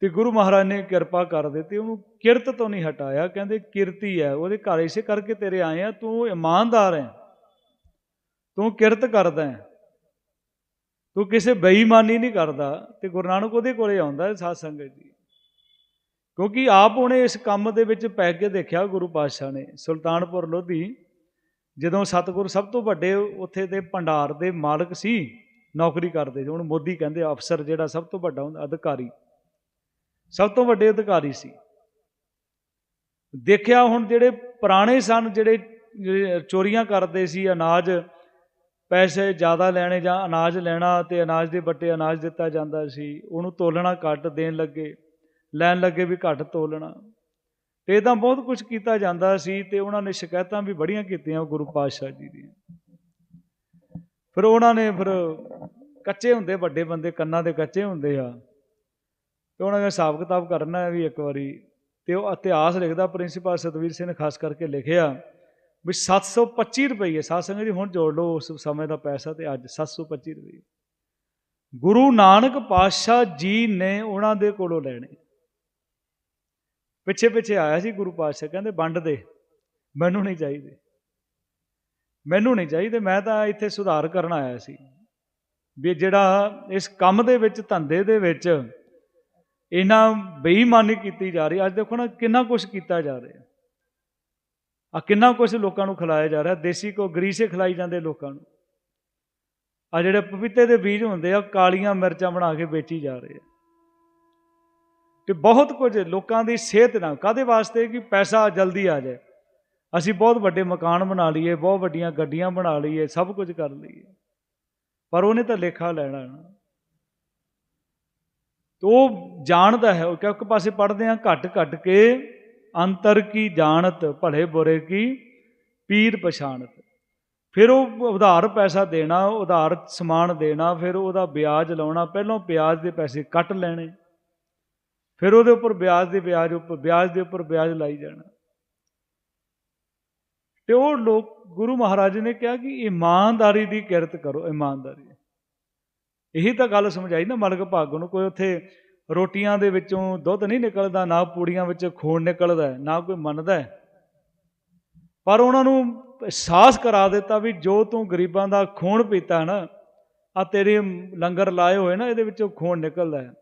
Speaker 1: ਤੇ ਗੁਰੂ ਮਹਾਰਾਜ ਨੇ ਕਿਰਪਾ ਕਰ ਦਿੱਤੀ, ਉਹਨੂੰ ਕਿਰਤ ਤੋਂ ਨਹੀਂ ਹਟਾਇਆ, ਕਹਿੰਦੇ ਕਿਰਤੀ ਹੈ, ਉਹਦੇ ਘਰ ਇਸੇ ਕਰਕੇ ਤੇਰੇ ਆਏ ਆ, ਤੂੰ ਇਮਾਨਦਾਰ ਹੈ। ਤੂੰ ਕਿਰਤ ਕਰਦਾ ਹੈ। ਤੂੰ ਕਿਸੇ ਬੇਈਮਾਨੀ ਨਹੀਂ ਕਰਦਾ, ਤੇ ਗੁਰੂ ਨਾਨਕ ਉਹਦੇ ਕੋਲੇ ਆਉਂਦਾ ਹੈ ਸਾਧ ਸੰਗਤ ਜੀ। ਕਿਉਂਕਿ ਆਪ ਉਹਨੇ ਇਸ ਕੰਮ ਦੇ ਵਿੱਚ ਪੈ ਕੇ ਦੇਖਿਆ ਗੁਰੂ ਪਾਤਸ਼ਾਹ ਨੇ, ਸੁਲਤਾਨਪੁਰ ਲੋਧੀ। ਜਦੋਂ ਸਤਿਗੁਰ ਸਭ ਤੋਂ ਵੱਡੇ ਉੱਥੇ ਦੇ ਭੰਡਾਰ ਦੇ ਮਾਲਕ ਸੀ, ਨੌਕਰੀ ਕਰਦੇ ਸੀ। ਹੁਣ ਮੋਦੀ ਕਹਿੰਦੇ, ਅਫਸਰ ਜਿਹੜਾ ਸਭ ਤੋਂ ਵੱਡਾ ਹੁੰਦਾ, ਅਧਿਕਾਰੀ। ਸਭ ਤੋਂ ਵੱਡੇ ਅਧਿਕਾਰੀ ਸੀ। ਦੇਖਿਆ ਹੁਣ ਜਿਹੜੇ ਪੁਰਾਣੇ ਸਨ, ਜਿਹੜੇ ਚੋਰੀਆਂ ਕਰਦੇ ਸੀ, ਅਨਾਜ, ਪੈਸੇ ਜ਼ਿਆਦਾ ਲੈਣੇ ਜਾਂ ਅਨਾਜ ਲੈਣਾ ਤੇ ਅਨਾਜ ਦੇ ਵੱਟੇ ਅਨਾਜ ਦਿੱਤਾ ਜਾਂਦਾ ਸੀ, ਉਹਨੂੰ ਤੋਲਣਾ ਘੱਟ ਦੇਣ ਲੱਗੇ। ਲੈਣ ਲੱਗੇ ਵੀ ਘੱਟ ਤੋਲਣਾ। ਇਹ ਤਾਂ ਬਹੁਤ ਕੁਝ ਕੀਤਾ ਜਾਂਦਾ ਸੀ ਤੇ ਉਹਨਾਂ ਨੇ ਸ਼ਿਕਾਇਤਾਂ ਵੀ ਬੜੀਆਂ ਕੀਤੀਆਂ ਗੁਰੂ ਪਾਤਸ਼ਾਹ ਜੀ ਦੀਆਂ। ਫਿਰ ਉਹਨਾਂ ਨੇ ਫਿਰ ਕੱਚੇ ਹੁੰਦੇ, ਵੱਡੇ ਬੰਦੇ, ਕੰਨਾਂ ਦੇ ਕੱਚੇ ਹੁੰਦੇ ਆ। ਤੇ ਉਹਨਾਂ ਨੇ ਹਿਸਾਬ ਕਿਤਾਬ ਕਰਨਾ ਹੈ ਵੀ ਇੱਕ ਵਾਰੀ ਤੇ ਉਹ ਇਤਿਹਾਸ ਲਿਖਦਾ, ਪ੍ਰਿੰਸੀਪਲ ਸਤਵੀਰ ਸਿੰਘ ਨੇ ਖਾਸ ਕਰਕੇ ਲਿਖਿਆ ਵੀ 725 ਰੁਪਏ ਸਾਧ ਸੰਗਤ ਜੀ ਹੁਣ ਜੋੜ ਲਓ ਉਸ ਸਮੇਂ ਦਾ ਪੈਸਾ ਤੇ ਅੱਜ 725 ਰੁਪਏ ਗੁਰੂ ਨਾਨਕ ਪਾਤਸ਼ਾਹ ਜੀ ਨੇ ਉਹਨਾਂ ਦੇ ਕੋਲੋਂ ਲੈਣੇ। ਪਿੱਛੇ ਪਿੱਛੇ ਆਇਆ ਸੀ ਗੁਰੂ ਪਾਤਸ਼ਾਹ, ਕਹਿੰਦੇ ਵੰਡ ਦੇ, ਮੈਨੂੰ ਨਹੀਂ ਚਾਹੀਦੇ। ਮੈਨੂੰ ਨਹੀਂ ਚਾਹੀਦੇ, ਮੈਂ ਤਾਂ ਇੱਥੇ ਸੁਧਾਰ ਕਰਨ ਆਇਆ ਸੀ। ਵੀ ਜਿਹੜਾ ਇਸ ਕੰਮ ਦੇ ਵਿੱਚ, ਧੰਦੇ ਦੇ ਵਿੱਚ ਇਹਨਾਂ ਬੇਈਮਾਨੀ ਕੀਤੀ ਜਾ ਰਹੀ, ਅੱਜ ਦੇਖੋ ਨਾ ਕਿੰਨਾ ਕੁਝ ਕੀਤਾ ਜਾ ਰਿਹਾ। ਆ ਕਿੰਨਾ ਕੁਝ ਲੋਕਾਂ ਨੂੰ ਖਿਲਾਇਆ ਜਾ ਰਿਹਾ, ਦੇਸੀ ਕੋ ਗਰੀਸੇ ਖਿਲਾਈ ਜਾਂਦੇ ਲੋਕਾਂ ਨੂੰ। ਆ ਜਿਹੜੇ ਪਪੀਤੇ ਦੇ ਬੀਜ ਹੁੰਦੇ ਆ, ਕਾਲੀਆਂ ਮਿਰਚਾਂ ਬਣਾ ਕੇ ਵੇਚੀ ਜਾ ਰਹੇ ਆ। ਤੇ ਬਹੁਤ ਕੁਝ ਲੋਕਾਂ ਦੀ ਸਿਹਤ ਨਾਲ ਕਾਦੇ ਵਾਸਤੇ? ਕਿ ਪੈਸਾ ਜਲਦੀ ਆ ਜਾਏ। ਅਸੀਂ ਬਹੁਤ ਵੱਡੇ ਮਕਾਨ ਬਣਾ ਲਈਏ, ਬਹੁਤ ਵੱਡੀਆਂ ਗੱਡੀਆਂ ਬਣਾ ਲਈਏ, ਸਭ ਕੁਝ ਕਰ ਲਈਏ। ਪਰ ਉਹਨੇ ਤਾਂ ਲੇਖਾ ਲੈਣਾ ਨਾ। ਉਹ ਜਾਣਦਾ ਹੈ, ਉਹ ਕਿਉਂਕਿ ਪਾਸੇ ਪੜ੍ਹਦੇ ਆ ਘਟ ਘਟ ਕੇ ਅੰਤਰ ਕੀ ਜਾਣਤ, ਭਲੇ ਬੁਰੇ ਕੀ ਪੀਰ ਪਛਾਣਤ। ਫਿਰ ਉਹ ਉਧਾਰ ਪੈਸਾ ਦੇਣਾ, ਉਧਾਰ ਸਮਾਨ ਦੇਣਾ, ਫਿਰ ਉਹਦਾ ਵਿਆਜ ਲਾਉਣਾ, ਪਹਿਲਾਂ ਵਿਆਜ ਦੇ ਪੈਸੇ ਕੱਟ ਲੈਣੇ। ਫਿਰ ਉਹਦੇ ਉੱਪਰ ਵਿਆਜ ਦੇ ਵਿਆਜ ਉੱਪਰ, ਵਿਆਜ ਦੇ ਉੱਪਰ ਵਿਆਜ ਲਾਈ ਜਾਣਾ। ਤੇ ਉਹ ਲੋਕ, ਗੁਰੂ ਮਹਾਰਾਜ ਨੇ ਕਿਹਾ ਕਿ ਇਮਾਨਦਾਰੀ ਦੀ ਕਿਰਤ ਕਰੋ, ਇਮਾਨਦਾਰੀ। ਇਹੀ ਤਾਂ ਗੱਲ ਸਮਝਾਈ ਨਾ ਮਲਕ ਭਾਗੋ ਨੂੰ, ਕੋਈ ਉੱਥੇ ਰੋਟੀਆਂ ਦੇ ਵਿੱਚੋਂ ਦੁੱਧ ਨਹੀਂ ਨਿਕਲਦਾ, ਨਾ ਪੂੜੀਆਂ ਵਿੱਚ ਖੂਨ ਨਿਕਲਦਾ, ਨਾ ਕੋਈ ਮੰਨਦਾ। ਪਰ ਉਹਨਾਂ ਨੂੰ ਅਹਿਸਾਸ ਕਰਾ ਦਿੱਤਾ ਵੀ ਜੋ ਤੂੰ ਗਰੀਬਾਂ ਦਾ ਖੂਨ ਪੀਤਾ ਨਾ ਆ ਤੇਰੇ ਲੰਗਰ ਲਾਏ ਹੋਏ ਨਾ, ਇਹਦੇ ਵਿੱਚੋਂ ਖੂਨ ਨਿਕਲਦਾ ਹੈ।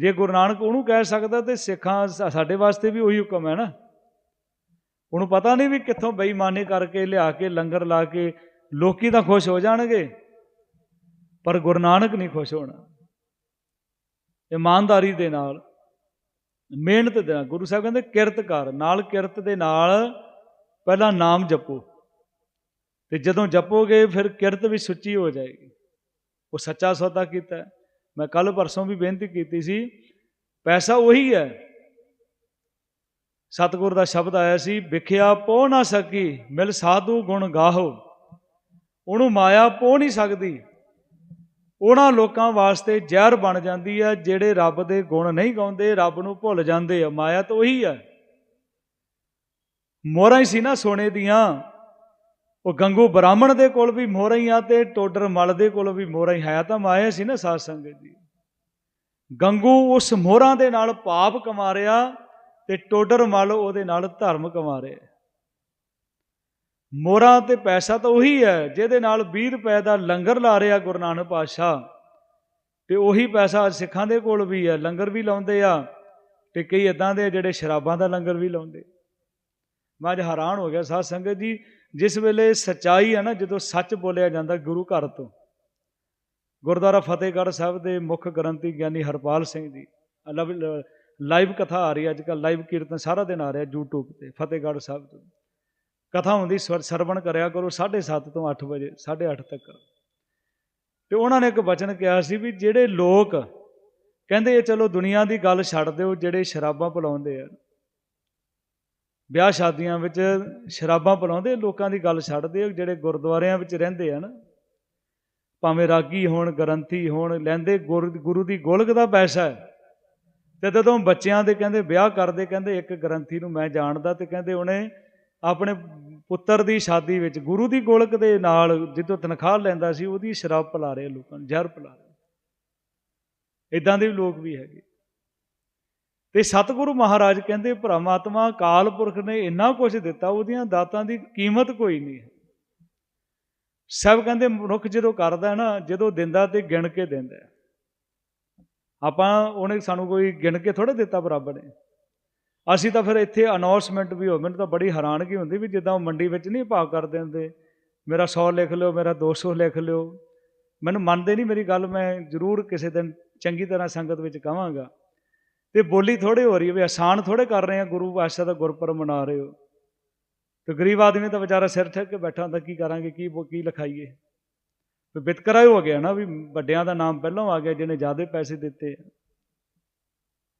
Speaker 1: ਜੇ ਗੁਰੂ ਨਾਨਕ ਉਹਨੂੰ ਕਹਿ ਸਕਦਾ ਤੇ ਸਿੱਖਾਂ ਸਾਡੇ ਵਾਸਤੇ ਵੀ ਉਹੀ ਹੁਕਮ ਹੈ ਨਾ। ਉਹਨੂੰ ਪਤਾ ਨਹੀਂ ਵੀ ਕਿੱਥੋਂ ਬੇਈਮਾਨੀ ਕਰਕੇ ਲਿਆ ਕੇ, ਲੰਗਰ ਲਾ ਕੇ ਲੋਕੀ ਤਾਂ ਖੁਸ਼ ਹੋ ਜਾਣਗੇ, ਪਰ ਗੁਰੂ ਨਾਨਕ ਨਹੀਂ ਖੁਸ਼ ਹੋਣਾ। ਇਮਾਨਦਾਰੀ ਦੇ ਨਾਲ, ਮਿਹਨਤ ਦੇ ਨਾਲ, ਗੁਰੂ ਸਾਹਿਬ ਕਹਿੰਦੇ ਕਿਰਤ ਕਰ, ਨਾਲ ਕਿਰਤ ਦੇ ਨਾਲ ਪਹਿਲਾਂ ਨਾਮ ਜਪੋ। ਤੇ ਜਦੋਂ ਜਪੋਗੇ ਫਿਰ ਕਿਰਤ ਵੀ ਸੁੱਚੀ ਹੋ ਜਾਏਗੀ। ਉਹ ਸੱਚਾ ਸੌਦਾ ਕੀਤਾ। ਮੈਂ ਕੱਲ ਪਰਸੋਂ ਵੀ ਬੇਨਤੀ ਕੀਤੀ ਸੀ, ਪੈਸਾ ਉਹੀ ਹੈ। ਸਤਿਗੁਰ ਦਾ ਸ਼ਬਦ ਆਇਆ ਸੀ, ਵਿਖਿਆ ਪੋ ਨਾ ਸਕੀ, ਮਿਲ ਸਾਧੂ ਗੁਣ ਗਾਹੋ। ਉਹਨੂੰ ਮਾਇਆ ਪੋ ਨਹੀਂ ਸਕਦੀ। ਉਹਨਾਂ ਲੋਕਾਂ ਵਾਸਤੇ ਜ਼ਹਿਰ ਬਣ ਜਾਂਦੀ ਹੈ, ਜਿਹੜੇ ਰੱਬ ਦੇ ਗੁਣ ਨਹੀਂ ਗਾਉਂਦੇ, ਰੱਬ ਨੂੰ ਭੁੱਲ ਜਾਂਦੇ ਆ। ਮਾਇਆ ਤਾਂ ਉਹੀ ਹੈ। ਮੋਹਰਾਂ ਹੀ ਸੀ ਨਾ ਸੋਨੇ ਦੀਆਂ। ਉਹ ਗੰਗੂ ਬ੍ਰਾਹਮਣ ਦੇ ਕੋਲ ਵੀ ਮੋਹਰਾਂ ਹੀ ਆ ਤੇ ਟੋਡਰ ਮਲ ਦੇ ਕੋਲ ਵੀ ਮੋਹਰਾਂ ਹੀ ਹੈ ਤਾਂ ਮਾਇਆ ਸੀ ਨਾ ਸਾਧ ਸੰਗਤ ਜੀ। ਗੰਗੂ ਉਸ ਮੋਹਰਾਂ ਦੇ ਨਾਲ ਪਾਪ ਕਮਾ ਰਿਆ ਤੇ ਟੋਡਰ ਮਲ ਉਹਦੇ ਨਾਲ ਧਰਮ ਕਮਾ ਰਿਹਾ। ਮੋਹਰਾਂ ਤੇ ਪੈਸਾ ਤਾਂ ਉਹੀ ਹੈ ਜਿਹਦੇ ਨਾਲ 20 ਰੁਪਏ ਦਾ ਲੰਗਰ ਲਾ ਰਿਹਾ ਗੁਰੂ ਨਾਨਕ ਪਾਤਸ਼ਾਹ। ਤੇ ਉਹੀ ਪੈਸਾ ਸਿੱਖਾਂ ਦੇ ਕੋਲ ਵੀ ਹੈ, ਲੰਗਰ ਵੀ ਲਾਉਂਦੇ ਆ ਤੇ ਕਈ ਇਦਾਂ ਦੇ ਜਿਹੜੇ ਸ਼ਰਾਬਾਂ ਦਾ ਲੰਗਰ ਵੀ ਲਾਉਂਦੇ। ਮੈਂ ਅੱਜ ਹੈਰਾਨ ਹੋ ਗਿਆ ਸਾਧ ਸੰਗਤ ਜੀ ਜਿਸ ਵੇਲੇ ਸਚਾਈ ਹੈ ਨਾ, ਜਦੋਂ ਸੱਚ ਬੋਲਿਆ ਜਾਂਦਾ ਗੁਰੂ ਘਰ ਤੋਂ। ਗੁਰਦੁਆਰਾ ਫਤਿਹਗੜ੍ਹ ਸਾਹਿਬ ਦੇ ਮੁੱਖ ਗ੍ਰੰਥੀ ਗਿਆਨੀ ਹਰਪਾਲ ਸਿੰਘ ਜੀ। ਲਾਈਵ ਕਥਾ ਆ ਰਹੀ ਹੈ ਅੱਜ ਕੱਲ ਲਾਈਵ ਕੀਰਤਨ ਸਾਰਾ ਦਿਨ ਆ ਰਿਹਾ YouTube ਤੇ, ਫਤਿਹਗੜ੍ਹ ਸਾਹਿਬ ਤੋਂ। ਕਥਾ ਹੁੰਦੀ ਸਰਵਣ ਕਰਿਆ ਕਰੋ 7:30 ਤੋਂ 8 ਵਜੇ 8:30 ਤੱਕ। ਤੇ ਉਹਨਾਂ ਨੇ ਇੱਕ ਬਚਨ ਕਿਹਾ ਸੀ ਵੀ ਜਿਹੜੇ ਲੋਕ ਕਹਿੰਦੇ ਚਲੋ ਦੁਨੀਆ ਦੀ ਗੱਲ ਛੱਡ ਦਿਓ, ਜਿਹੜੇ ਸ਼ਰਾਬਾਂ ਪਿਲਾਉਂਦੇ ਆ। ਵਿਆਹ ਸ਼ਾਦੀਆਂ ਵਿੱਚ ਸ਼ਰਾਬਾਂ ਪਿਲਾਉਂਦੇ, ਲੋਕਾਂ ਦੀ ਗੱਲ ਛੱਡਦੇ, ਜਿਹੜੇ ਗੁਰਦੁਆਰਿਆਂ ਵਿੱਚ ਰਹਿੰਦੇ ਆ ਨਾ ਭਾਵੇਂ ਰਾਗੀ ਹੋਣ, ਗਰੰਥੀ ਹੋਣ, ਲੈਂਦੇ ਗੁਰੂ ਦੀ ਗੋਲਕ ਦਾ ਪੈਸਾ ਹੈ। ਤੇ ਜਦੋਂ ਬੱਚਿਆਂ ਦੇ ਕਹਿੰਦੇ ਵਿਆਹ ਕਰਦੇ, ਕਹਿੰਦੇ ਇੱਕ ਗਰੰਥੀ ਨੂੰ ਮੈਂ ਜਾਣਦਾ ਤੇ ਕਹਿੰਦੇ ਉਹਨੇ ਆਪਣੇ ਪੁੱਤਰ ਦੀ ਸ਼ਾਦੀ ਵਿੱਚ ਗੁਰੂ ਦੀ ਗੋਲਕ ਦੇ ਨਾਲ ਜਿੱਦੋਂ ਤਨਖਾਹ ਲੈਂਦਾ ਸੀ, ਉਹਦੀ ਸ਼ਰਾਬ ਪਿਲਾ ਰਹੇ ਲੋਕਾਂ ਨੂੰ, ਜ਼ਹਿਰ ਪਿਲਾ ਰਹੇ ਇਦਾਂ ਦੇ ਵੀ ਲੋਕ ਵੀ ਹੈਗੇ। ਤੇ ਸਤਿਗੁਰੂ ਮਹਾਰਾਜ ਕਹਿੰਦੇ, ਪਰਮਾਤਮਾ ਕਾਲ ਪੁਰਖ ਨੇ ਇੰਨਾ ਕੁਛ ਦਿੱਤਾ, ਉਹਦੀਆਂ ਦਾਤਾਂ ਦੀ ਕੀਮਤ ਕੋਈ ਨਹੀਂ ਸਭ ਕਹਿੰਦੇ, ਮਨੁੱਖ ਜਦੋਂ ਕਰਦਾ ਨਾ, ਜਦੋਂ ਦਿੰਦਾ ਤੇ ਗਿਣ ਕੇ ਦਿੰਦਾ ਆਪਾਂ, ਉਹਨੇ ਸਾਨੂੰ ਕੋਈ ਗਿਣ ਕੇ ਥੋੜਾ ਦਿੱਤਾ ਬਰਾਬਰ ਨੇ। ਅਸੀਂ ਤਾਂ ਫਿਰ ਇੱਥੇ ਅਨਾਉਂਸਮੈਂਟ ਵੀ ਹੋ, ਮੈਨੂੰ ਤਾਂ ਬੜੀ ਹੈਰਾਨਗੀ ਹੁੰਦੀ ਵੀ ਜਿੱਦਾਂ ਉਹ ਮੰਡੀ ਵਿੱਚ ਨਹੀਂ ਭਾਵ ਕਰਦੇ ਹੁੰਦੇ। ਮੇਰਾ 100 ਲਿਖ ਲਿਓ, ਮੇਰਾ 200 ਲਿਖ ਲਿਓ। ਮੈਨੂੰ ਮੰਨਦੇ ਨਹੀਂ ਮੇਰੀ ਗੱਲ, ਮੈਂ ਜ਼ਰੂਰ ਕਿਸੇ ਦਿਨ ਚੰਗੀ ਤਰ੍ਹਾਂ ਸੰਗਤ ਵਿੱਚ ਕਹਾਂਗਾ ਤੇ ਬੋਲੀ ਥੋੜੇ ਹੋ ਰਹੀ ਹੈ ਵੀ ਆਸਾਨ ਥੋੜੇ ਕਰ ਰਹੇ ਆ ਗੁਰੂ ਪਾਤਸ਼ਾਹ ਦਾ ਗੁਰਪੁਰਬ ਮਨਾ ਰਹੇ ਹੋ। ਤੇ ਗਰੀਬ ਆਦਮੀ ਤਾਂ ਵਿਚਾਰਾ ਸਿਰ ਠੱਕ ਕੇ ਬੈਠਾ ਹੁੰਦਾ, ਕੀ ਕਰਾਂਗੇ, ਕੀ ਕੀ ਲਿਖਾਈਏ? ਵੀ ਵਿਤਕਰਾ ਹੀ ਹੋ ਗਿਆ ਨਾ ਵੀ ਵੱਡਿਆਂ ਦਾ ਨਾਮ ਪਹਿਲਾਂ ਆ ਗਿਆ, ਜਿਹਨੇ ਜ਼ਿਆਦਾ ਪੈਸੇ ਦਿੱਤੇ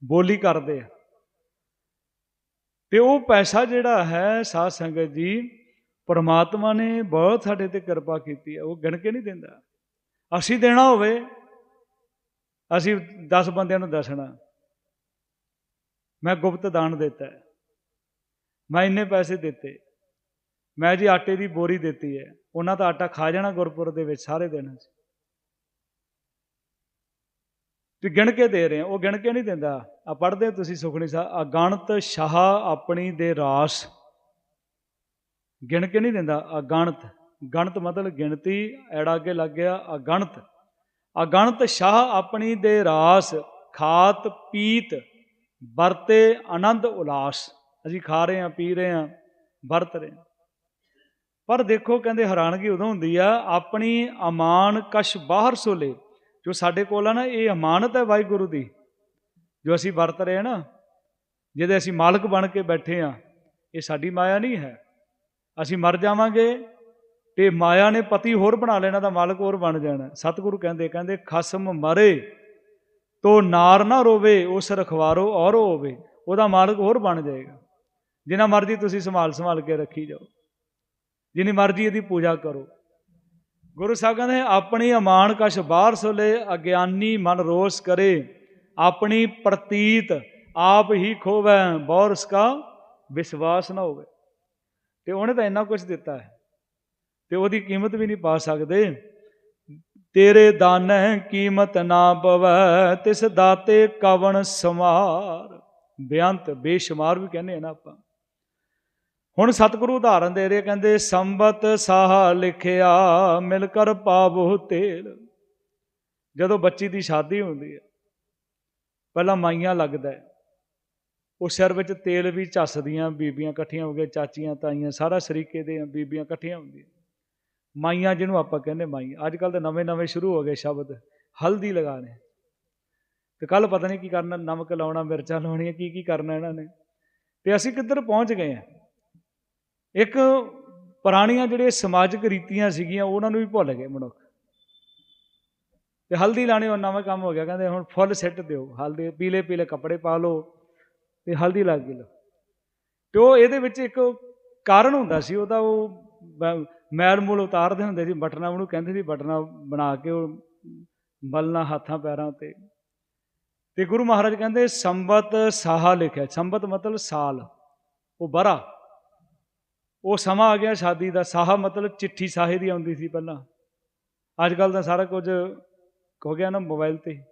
Speaker 1: ਬੋਲੀ ਕਰਦੇ ਆ। ਤੇ ਉਹ ਪੈਸਾ ਜਿਹੜਾ ਹੈ, ਸਾਧ ਸੰਗਤ ਜੀ, ਪਰਮਾਤਮਾ ਨੇ ਬਹੁਤ ਸਾਡੇ ਤੇ ਕਿਰਪਾ ਕੀਤੀ ਹੈ, ਉਹ ਗਿਣ ਕੇ ਨਹੀਂ ਦਿੰਦਾ। ਅਸੀਂ ਦੇਣਾ ਹੋਵੇ, ਅਸੀਂ 10 ਬੰਦਿਆਂ ਨੂੰ ਦੱਸਣਾ। ਮੈਂ ਗੁਪਤ ਦਾਨ ਦਿੱਤਾ ਮੈਂ ਇੰਨੇ ਪੈਸੇ ਦਿੱਤੇ। ਮੈਂ ਜੀ ਆਟੇ ਦੀ ਬੋਰੀ ਦਿੱਤੀ ਹੈ। ਉਹਨਾਂ ਦਾ ਆਟਾ ਖਾ ਜਾਣਾ ਗੁਰਪੁਰ ਦੇ ਵਿੱਚ ਸਾਰੇ ਦਿਨ ਤੇ ਗਿਣ ਕੇ ਦੇ ਰਹੇ ਉਹ ਗਿਣ ਕੇ ਨਹੀਂ ਦਿੰਦਾ। ਆ ਪੜ੍ਹਦੇ ਤੁਸੀਂ ਸੁਖਣੀ ਸਾਹਿਬ। ਅਗਣਤ ਸ਼ਾਹ ਆਪਣੀ ਦੇ ਰਾਸ। ਗਿਣ ਕੇ ਨਹੀਂ ਦਿੰਦਾ। ਅਗਣਤ ਗਣਤ। ਮਤਲਬ ਗਿਣਤੀ, ਐੜਾ ਅੱਗੇ ਲੱਗ ਗਿਆ। ਅਗਣਤ ਅਗਣਤ ਸ਼ਾਹ ਆਪਣੀ ਦੇ ਰਾਸ। ਖਾਤ, ਪੀਤ। ਵਰਤੇ ਆਨੰਦ ਉਲਾਸ। ਅਸੀਂ ਖਾ ਰਹੇ ਹਾਂ, ਪੀ ਰਹੇ ਹਾਂ, ਵਰਤ ਰਹੇ ਹਾਂ। ਪਰ ਦੇਖੋ, ਕਹਿੰਦੇ ਹੈਰਾਨਗੀ ਉਦੋਂ ਹੁੰਦੀ ਆ, ਆਪਣੀ ਅਮਾਨ ਕਸ਼ ਬਾਹਰ ਸੋਲੇ। ਜੋ ਸਾਡੇ ਕੋਲ ਆ ਨਾ, ਇਹ ਅਮਾਨਤ ਹੈ ਵਾਹਿਗੁਰੂ ਦੀ। ਜੋ ਅਸੀਂ ਵਰਤ ਰਹੇ ਹਾਂ ਨਾ, ਜਿਹਦੇ ਅਸੀਂ ਮਾਲਕ ਬਣ ਕੇ ਬੈਠੇ ਆ ਇਹ ਸਾਡੀ ਮਾਇਆ ਨਹੀਂ ਹੈ। ਅਸੀਂ ਮਰ ਜਾਵਾਂਗੇ, ਤੇ ਮਾਇਆ ਨੇ ਪਤੀ ਹੋਰ ਬਣਾ ਲੈਣਾ ਤਾਂ ਮਾਲਕ ਹੋਰ ਬਣ ਜਾਣਾ। ਸਤਿਗੁਰੂ ਕਹਿੰਦੇ ਕਹਿੰਦੇ, ਖਸਮ ਮਰੇ। ਤੋ ਨਾਰ ਨਾ ਰੋਵੇ, ਉਸ ਰਖਵਾਰੋ ਔਰੋ ਹੋਵੇ, ਉਹਦਾ ਮਾਲਕ ਹੋਰ ਬਣ ਜਾਏਗਾ। ਜਿੰਨਾ ਮਰਜ਼ੀ ਤੁਸੀਂ ਸੰਭਾਲ ਸੰਭਾਲ ਕੇ ਰੱਖੀ ਜਾਓ। ਜਿੰਨੀ ਮਰਜ਼ੀ ਇਹਦੀ ਪੂਜਾ ਕਰੋ। ਗੁਰੂ ਸਾਹਿਬ ਕਹਿੰਦੇ, ਆਪਣੀ ਅਮਾਨ ਕਸ਼ ਬਾਹਰ ਸੁਲੇ, ਅਗਿਆਨੀ ਮਨ ਰੋਸ ਕਰੇ। ਆਪਣੀ ਪ੍ਰਤੀਤ ਆਪ ਹੀ ਖੋਵੈ, ਬੌਰ ਉਸਕਾ ਵਿਸ਼ਵਾਸ ਨਾ ਹੋਵੇ। ਤੇ ਉਹਨੇ ਤਾਂ ਇੰਨਾ ਕੁਝ ਦਿੱਤਾ ਹੈ। ਤੇ ਉਹਦੀ ਕੀਮਤ ਵੀ ਨਹੀਂ ਪਾ ਸਕਦੇ। ਤੇਰੇ ਦਾਨੈ ਕੀਮਤ ਨਾ ਪਵੈ, ਤਿਸ ਦਾਤੇ ਕਵਣ ਸਮਾਰ। ਬੇਅੰਤ, ਬੇਸ਼ੁਮਾਰ ਵੀ ਕਹਿੰਦੇ ਆ ਨਾ ਆਪਾਂ। ਹੁਣ ਸਤਿਗੁਰੂ ਉਦਾਹਰਨ ਦੇ ਰਹੇ ਕਹਿੰਦੇ, ਸੰਬਤ ਸਾਹ ਲਿਖਿਆ, ਮਿਲ ਕਰ ਪਾਵੋ ਤੇਲ। ਜਦੋਂ ਬੱਚੀ ਦੀ ਸ਼ਾਦੀ ਹੁੰਦੀ ਹੈ ਪਹਿਲਾਂ ਮਾਈਆਂ ਲੱਗਦਾ ਉਹ ਸਿਰ ਵਿੱਚ ਤੇਲ ਵੀ ਚੱਸਦੀਆਂ, ਬੀਬੀਆਂ ਇਕੱਠੀਆਂ ਹੋ ਕੇ ਚਾਚੀਆਂ ਤਾਈਆਂ, ਸਾਰਾ ਸਰੀਕੇ ਦੇ ਬੀਬੀਆਂ ਇਕੱਠੀਆਂ ਹੁੰਦੀਆਂ। ਮਾਈਆਂ ਜਿਹਨੂੰ ਆਪਾਂ ਕਹਿੰਦੇ ਮਾਈ ਅੱਜ ਕੱਲ ਤਾਂ ਨਵੇਂ ਨਵੇਂ ਸ਼ੁਰੂ ਹੋ ਗਏ ਸ਼ਬਦ, ਹਲਦੀ ਲਗਾਣੇ ਤੇ ਕੱਲ ਪਤਾ ਨਹੀਂ ਕੀ ਕਰਨਾ, ਨਮਕ ਲਾਉਣਾ, ਮਿਰਚਾਂ ਲਾਉਣੀਆਂ, ਕੀ ਕੀ ਕਰਨਾ ਇਹਨਾਂ ਨੇ। ਤੇ ਅਸੀਂ ਕਿੱਧਰ ਪਹੁੰਚ ਗਏ ਆ ਇੱਕ ਪੁਰਾਣੀਆਂ ਜਿਹੜੇ ਸਮਾਜਿਕ ਰੀਤੀਆਂ ਸੀਗੀਆਂ, ਉਹਨਾਂ ਨੂੰ ਵੀ ਭੁੱਲ ਗਏ ਮਨੁੱਖ। ਤੇ ਹਲਦੀ ਲਾਣੇ ਉਹ ਨਵਾਂ ਕੰਮ ਹੋ ਗਿਆ, ਕਹਿੰਦੇ ਹੁਣ ਫੁੱਲ ਸਿੱਟ ਦਿਓ, ਹਲਦੀ, ਪੀਲੇ ਪੀਲੇ ਕੱਪੜੇ ਪਾ ਲਓ ਤੇ ਹਲਦੀ ਲੱਗ ਗਈ ਲੋ ਤੇ ਉਹ ਇਹਦੇ ਵਿੱਚ ਇੱਕ ਕਾਰਨ ਹੁੰਦਾ ਸੀ, ਉਹਦਾ ਉਹ ਮੈਲ ਮੂਲ ਉਤਾਰਦੇ ਹੁੰਦੇ ਸੀ, ਬਟਨਾ ਉਹਨੂੰ ਕਹਿੰਦੇ ਸੀ, ਬਟਨਾ ਬਣਾ ਕੇ ਉਹ ਮਲਣਾ ਹੱਥਾਂ ਪੈਰਾਂ ਉੱਤੇ। ਤੇ ਗੁਰੂ ਮਹਾਰਾਜ ਕਹਿੰਦੇ, ਸੰਬਤ ਸਾਹਾ ਲਿਖਿਆ। ਸੰਬਤ ਮਤਲਬ ਸਾਲ। ਉਹ ਬਰਾ। ਉਹ ਸਮਾਂ ਆ ਗਿਆ ਸ਼ਾਦੀ ਦਾ। ਸਾਹਾ ਮਤਲਬ ਚਿੱਠੀ ਸਾਹੇ ਦੀ ਆਉਂਦੀ ਸੀ ਪਹਿਲਾਂ। ਅੱਜ ਕੱਲ ਤਾਂ ਸਾਰਾ ਕੁਝ ਹੋ ਗਿਆ ਨਾ ਮੋਬਾਈਲ ਤੇ।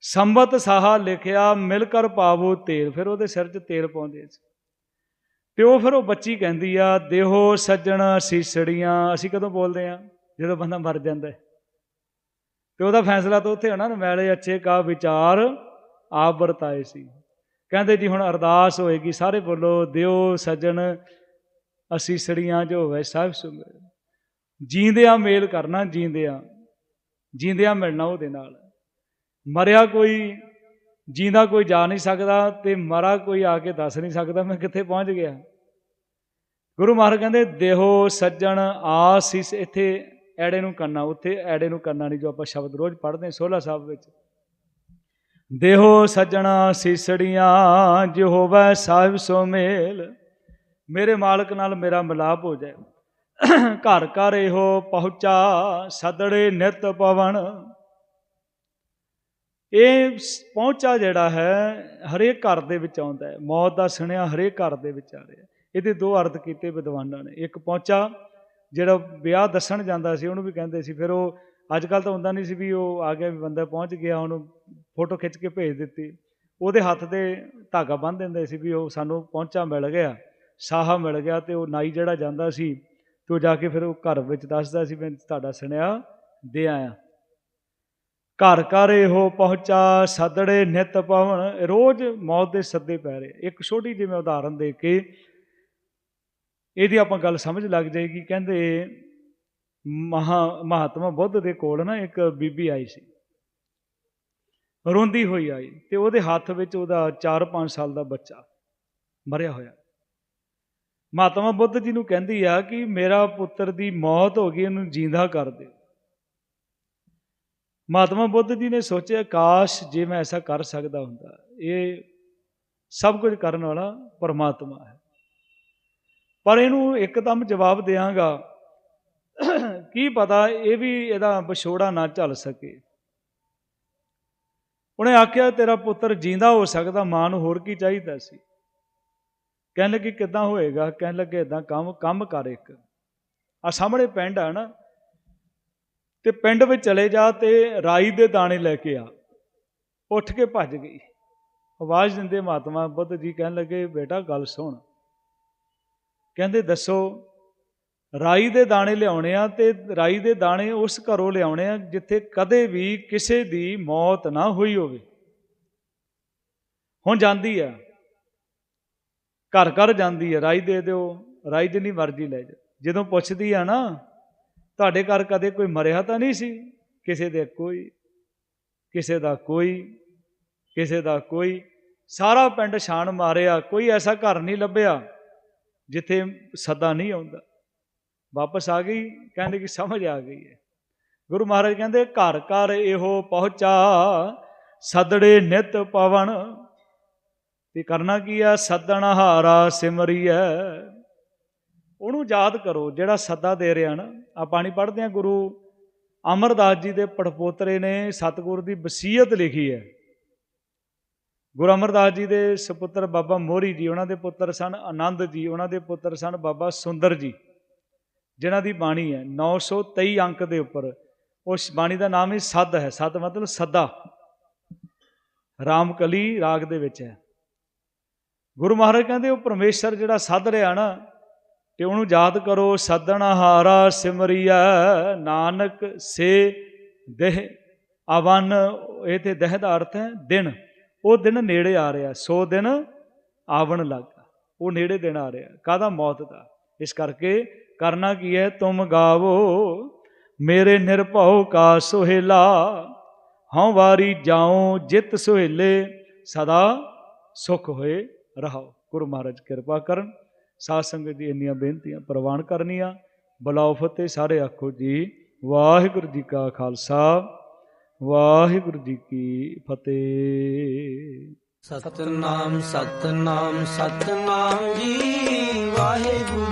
Speaker 1: ਸੰਬਤ ਸਾਹਾ ਲਿਖਿਆ ਮਿਲ ਕਰ ਪਾਵੋ ਤੇਲ। ਫਿਰ ਉਹਦੇ ਸਿਰ 'ਚ ਤੇਲ ਪਾਉਂਦੇ ਸੀ। ਤੇ ਉਹ ਫਿਰ ਉਹ ਬੱਚੀ ਕਹਿੰਦੀ ਆ, ਦੇਹੋ ਸੱਜਣ ਸੀਸੜੀਆਂ। ਅਸੀਂ ਕਦੋਂ ਬੋਲਦੇ ਆ? ਜਦੋਂ ਬੰਦਾ ਮਰ ਜਾਂਦਾ ਹੈ। ਤੇ ਉਹਦਾ ਫੈਸਲਾ ਤਾਂ ਉੱਥੇ ਹੋਣਾ ਨਾ ਮੈਲੇ ਅੱਛੇ ਕਾ ਵਿਚਾਰ ਆਪ ਵਰਤਾਏ ਸੀ। ਕਹਿੰਦੇ ਜੀ ਹੁਣ ਅਰਦਾਸ ਹੋਏਗੀ, ਸਾਰੇ ਬੋਲੋ ਦਿਓ ਸੱਜਣ ਅਸੀਸੜੀਆਂ ਜੋ ਹੋਵੇ, ਸਭ ਸੁਮਰ ਜੀਂਦਿਆਂ ਮੇਲ ਕਰਨਾ, ਜੀਂਦਿਆਂ ਜੀਂਦਿਆਂ ਮਿਲਣਾ ਉਹਦੇ ਨਾਲ। ਮਰਿਆ ਕੋਈ ਜੀਂਦਾ ਕੋਈ ਜਾ ਨਹੀਂ ਸਕਦਾ ਤੇ ਮਰਾ ਕੋਈ ਆ ਕੇ ਦੱਸ ਨਹੀਂ ਸਕਦਾ, ਮੈਂ ਕਿੱਥੇ ਪਹੁੰਚ ਗਿਆ। ਗੁਰੂ ਮਹਾਰਾਜ ਕਹਿੰਦੇ, ਦੇਹੋ ਸੱਜਣ ਆਸੀਸ ਇੱਥੇ ਐੜੇ ਨੂੰ ਕਰਨਾ ਉੱਥੇ ਐੜੇ ਨੂੰ ਕਰਨਾ ਨਹੀਂ, ਜੋ ਆਪਾਂ ਸ਼ਬਦ ਰੋਜ਼ ਪੜ੍ਹਦੇ ਹਾਂ ਸੋਹਲਾ ਸਾਹਿਬ ਵਿੱਚ। ਦੇਹੋ ਸੱਜਣਾ, ਸਿਸੜੀਆਂ, ਜੋ ਹੋਵੇ ਸਾਹਿਬ ਸੋ ਮੇਲ, ਮੇਰੇ ਮਾਲਕ ਨਾਲ ਮੇਰਾ ਮਿਲਾਪ ਹੋ ਜਾਏ। ਘਰ ਘਰ ਇਹੋ ਪਹੁੰਚਾ, ਸਦੜੇ ਨਿਤ ਪਵਨ ਇਹ ਸ- ਪਹੁੰਚਾ ਜਿਹੜਾ ਹੈ, ਹਰੇਕ ਘਰ ਦੇ ਵਿੱਚ ਆਉਂਦਾ ਹੈ। ਮੌਤ ਦਾ ਸੁਣਿਆ ਹਰੇਕ ਘਰ ਦੇ ਵਿੱਚ ਆ ਰਿਹਾ ਇਹਦੇ ਦੋ ਅਰਥ ਕੀਤੇ ਵਿਦਵਾਨਾਂ ਨੇ। ਇੱਕ ਪਹੁੰਚਾ, ਜਿਹੜਾ ਵਿਆਹ ਦੱਸਣ ਜਾਂਦਾ ਸੀ, ਉਹਨੂੰ ਵੀ ਕਹਿੰਦੇ ਸੀ। ਫਿਰ ਉਹ ਅੱਜ ਕੱਲ ਤਾਂ ਹੁੰਦਾ ਨਹੀਂ ਸੀ ਵੀ ਉਹ ਆ ਗਿਆ ਵੀ ਬੰਦਾ ਪਹੁੰਚ ਗਿਆ, ਉਹਨੂੰ ਫੋਟੋ ਖਿੱਚ ਕੇ ਭੇਜ ਦਿੱਤੀ। ਉਹਦੇ ਹੱਥ ਤੇ ਧਾਗਾ ਬੰਨ੍ਹ ਦਿੰਦੇ ਸੀ ਵੀ ਉਹ ਸਾਨੂੰ ਪਹੁੰਚਾ ਮਿਲ ਗਿਆ, ਸਾਹਾ ਮਿਲ ਗਿਆ ਤੇ ਉਹ ਨਾਈ ਜਿਹੜਾ ਜਾਂਦਾ ਸੀ, ਤੋ ਜਾ ਕੇ ਫਿਰ ਉਹ ਘਰ ਵਿੱਚ ਦੱਸਦਾ ਸੀ ਮੈਂ ਤੁਹਾਡਾ ਸੁਣਿਆ ਦੇ ਆਇਆ। ਘਰ ਘਰ ਇਹੋ ਪਹੁੰਚਾ, ਸਦੜੇ ਨਿਤ ਪਵਨ। ਰੋਜ਼ ਮੌਤ ਦੇ ਸੱਦੇ ਪੈ ਰਹੇ। ਇੱਕ ਛੋਟੀ ਜਿਹੀ ਮੈਂ ਉਦਾਹਰਨ ਦੇ ਕੇ ਇਹਦੀ ਆਪਾਂ ਗੱਲ ਸਮਝ ਲੱਗ ਜਾਏਗੀ। ਕਹਿੰਦੇ ਮਹਾ, ਮਹਾਤਮਾ ਬੁੱਧ ਦੇ ਕੋਲ ਨਾ ਇੱਕ ਬੀਬੀ ਆਈ ਸੀ। ਰੋਂਦੀ ਹੋਈ ਆਈ ਤੇ ਉਹਦੇ ਹੱਥ ਵਿੱਚ ਉਹਦਾ 4-5 ਸਾਲ ਦਾ ਬੱਚਾ ਮਰਿਆ ਹੋਇਆ। ਮਹਾਤਮਾ ਬੁੱਧ ਜੀ ਨੂੰ ਕਹਿੰਦੀ ਆ ਕਿ ਮੇਰਾ ਪੁੱਤਰ ਦੀ ਮੌਤ ਹੋ ਗਈ, ਇਹਨੂੰ ਜਿੰਦਾ ਕਰ ਦਿਓ। ਮਹਾਤਮਾ ਬੁੱਧ ਜੀ ਨੇ ਸੋਚਿਆ, ਕਾਸ਼ ਜੇ ਮੈਂ ਐਸਾ ਕਰ ਸਕਦਾ ਹੁੰਦਾ। ਇਹ ਸਭ ਕੁਝ ਕਰਨ ਵਾਲਾ ਪਰਮਾਤਮਾ ਹੈ। ਪਰ ਇਹਨੂੰ ਇੱਕਦਮ ਜਵਾਬ ਦੇਵਾਂਗਾ ਕੀ ਪਤਾ ਇਹ ਵੀ ਇਹਦਾ ਵਿਛੋੜਾ ਨਾ ਝੱਲ ਸਕੇ। ਉਹਨੇ ਆਖਿਆ, ਤੇਰਾ ਪੁੱਤਰ ਜਿੰਦਾ ਹੋ ਸਕਦਾ, ਮਾਂ ਨੂੰ ਹੋਰ ਕੀ ਚਾਹੀਦਾ ਸੀ? ਕਹਿਣ ਲੱਗੇ, ਕਿਦਾਂ ਹੋਏਗਾ? ਕਹਿਣ ਲੱਗੇ ਇਦਾਂ ਕੰਮ ਕੰਮ ਕਰ ਇੱਕ। ਆ ਸਾਹਮਣੇ ਪਿੰਡ ਆ ਨਾ ਤੇ ਪਿੰਡ ਵਿੱਚ ਚਲੇ ਜਾ ਤੇ ਰਾਈ ਦੇ ਦਾਣੇ ਲੈ ਕੇ ਆ। ਉੱਠ ਕੇ ਭੱਜ ਗਈ। ਆਵਾਜ਼ ਦਿੰਦੇ ਮਹਾਤਮਾ ਬੁੱਧ ਜੀ ਕਹਿਣ ਲੱਗੇ, ਬੇਟਾ, ਗੱਲ ਸੁਣ। ਕਹਿੰਦੇ, ਦੱਸੋ, ਰਾਈ ਦੇ ਦਾਣੇ ਲਿਆਉਣੇ ਆ ਤੇ ਰਾਈ ਦੇ ਦਾਣੇ ਉਸ ਘਰੋਂ ਲਿਆਉਣੇ ਆ ਜਿੱਥੇ ਕਦੇ ਵੀ ਕਿਸੇ ਦੀ ਮੌਤ ਨਾ ਹੋਈ ਹੋਵੇ। ਹੁਣ ਜਾਂਦੀ ਆ। ਘਰ ਘਰ ਜਾਂਦੀ ਆ। ਰਾਈ ਦੇ ਦਿਓ। ਰਾਈ ਜਿੰਨੀ ਮਰਜ਼ੀ ਲੈ ਜਾ। ਜਦੋਂ ਪੁੱਛਦੀ ਆ ਨਾ ਤੁਹਾਡੇ ਘਰ ਕਦੇ ਕੋਈ ਮਰਿਆ ਤਾਂ ਨਹੀਂ ਸੀ? ਕਿਸੇ ਦੇ ਕੋਈ, ਕਿਸੇ ਦਾ ਕੋਈ, ਕਿਸੇ ਦਾ ਕੋਈ। ਸਾਰਾ ਪਿੰਡ ਛਾਣ ਮਾਰਿਆ, ਕੋਈ ਐਸਾ ਘਰ ਨਹੀਂ ਲੱਭਿਆ ਜਿੱਥੇ ਸਦਾ ਨਹੀਂ ਆਉਂਦਾ। ਵਾਪਸ ਆ ਗਈ, ਕਹਿੰਦੇ ਕਿ ਸਮਝ ਆ ਗਈ ਹੈ। ਗੁਰੂ ਮਹਾਰਾਜ ਕਹਿੰਦੇ, ਘਰ ਘਰ ਇਹੋ ਪਹੁੰਚਾ, ਸਦੜੇ ਨਿਤ ਪਵਨ। ਤੇ ਕਰਨਾ ਕੀ ਆ ਸੱਦਣ ਹਾਰਾ ਸਿਮਰੀਐ ਉਹਨੂੰ ਯਾਦ ਕਰੋ, ਜਿਹੜਾ ਸੱਦਾ ਦੇ ਰਿਹਾ ਨਾ ਆ ਪਾਣੀ ਪੜ੍ਹਦੇ ਆ ਗੁਰੂ ਅਮਰਦਾਸ ਜੀ ਦੇ ਪੜਪੋਤਰੇ ਨੇ ਸਤਿਗੁਰ ਦੀ ਵਸੀਅਤ ਲਿਖੀ ਹੈ। ਗੁਰੂ ਅਮਰਦਾਸ ਜੀ ਦੇ ਸੁਪੁੱਤਰ ਬਾਬਾ ਮੋਹਰੀ ਜੀ, ਉਹਨਾਂ ਦੇ ਪੁੱਤਰ ਸਨ ਆਨੰਦ ਜੀ, ਉਹਨਾਂ ਦੇ ਪੁੱਤਰ ਸਨ ਬਾਬਾ ਸੁੰਦਰ ਜੀ, ਜਿਨ੍ਹਾਂ ਦੀ ਬਾਣੀ ਹੈ 923 ਅੰਕ ਦੇ ਉੱਪਰ। ਉਸ ਬਾਣੀ ਦਾ ਨਾਮ ਹੀ ਸੱਦ ਹੈ, ਸੱਦ ਮਤਲਬ ਸੱਦਾ। ਰਾਮਕਲੀ ਰਾਗ ਦੇ ਵਿੱਚ ਹੈ। ਗੁਰੂ ਮਹਾਰਾਜ ਕਹਿੰਦੇ ਉਹ ਪਰਮੇਸ਼ਰ ਜਿਹੜਾ ਸੱਦ ਰਿਹਾ ਨਾ ਤੇ ਉਹਨੂੰ ਯਾਦ ਕਰੋ ਸੱਦਣ ਹਾਰਾ ਸਿਮਰੀਆ ਨਾਨਕ ਸੇ ਦੇਹ ਅਵਨ। ਇਹ ਤੇ ਦੇਹ ਦਾ ਅਰਥ ਹੈ ਦਿਨ। ਉਹ ਦਿਨ ਨੇੜੇ ਆ ਰਿਹਾ, ਸੋ ਦਿਨ ਆਵਣ ਲੱਗਾ ਉਹ ਨੇੜੇ ਦਿਨ ਆ ਰਿਹਾ ਕਾਦਾ ਮੌਤ ਦਾ? ਇਸ ਕਰਕੇ ਕਰਨਾ ਕੀ ਹੈ? ਤੁਮ ਗਾਵੋ, ਮੇਰੇ ਨਿਰਭਉ ਕਾ ਸੁਹੇਲਾ। ਹਉ ਵਾਰੀ ਜਾਉ ਜਿਤ ਸੁਹੇਲੇ, ਸਦਾ ਸੁਖ ਹੋਏ ਰਹਾਓ ਗੁਰੂ ਮਹਾਰਾਜ ਕਿਰਪਾ ਕਰਨ। ਸਾਧ ਸੰਗਤ ਦੀ ਇੰਨੀਆਂ ਬੇਨਤੀਆਂ ਪ੍ਰਵਾਨ ਕਰਨੀਆਂ। ਬਲਾਉ ਫਤਿਹ ਸਾਰੇ ਆਖੋ ਜੀ। ਵਾਹਿਗੁਰੂ ਜੀ ਕਾ ਖਾਲਸਾ, ਵਾਹਿਗੁਰੂ ਜੀ ਕੀ ਫਤਿਹ।
Speaker 2: ਸਤਨਾਮ ਸਤਨਾਮ ਸਤਨਾਮ ਜੀ। ਵਾਹਿਗੁਰੂ।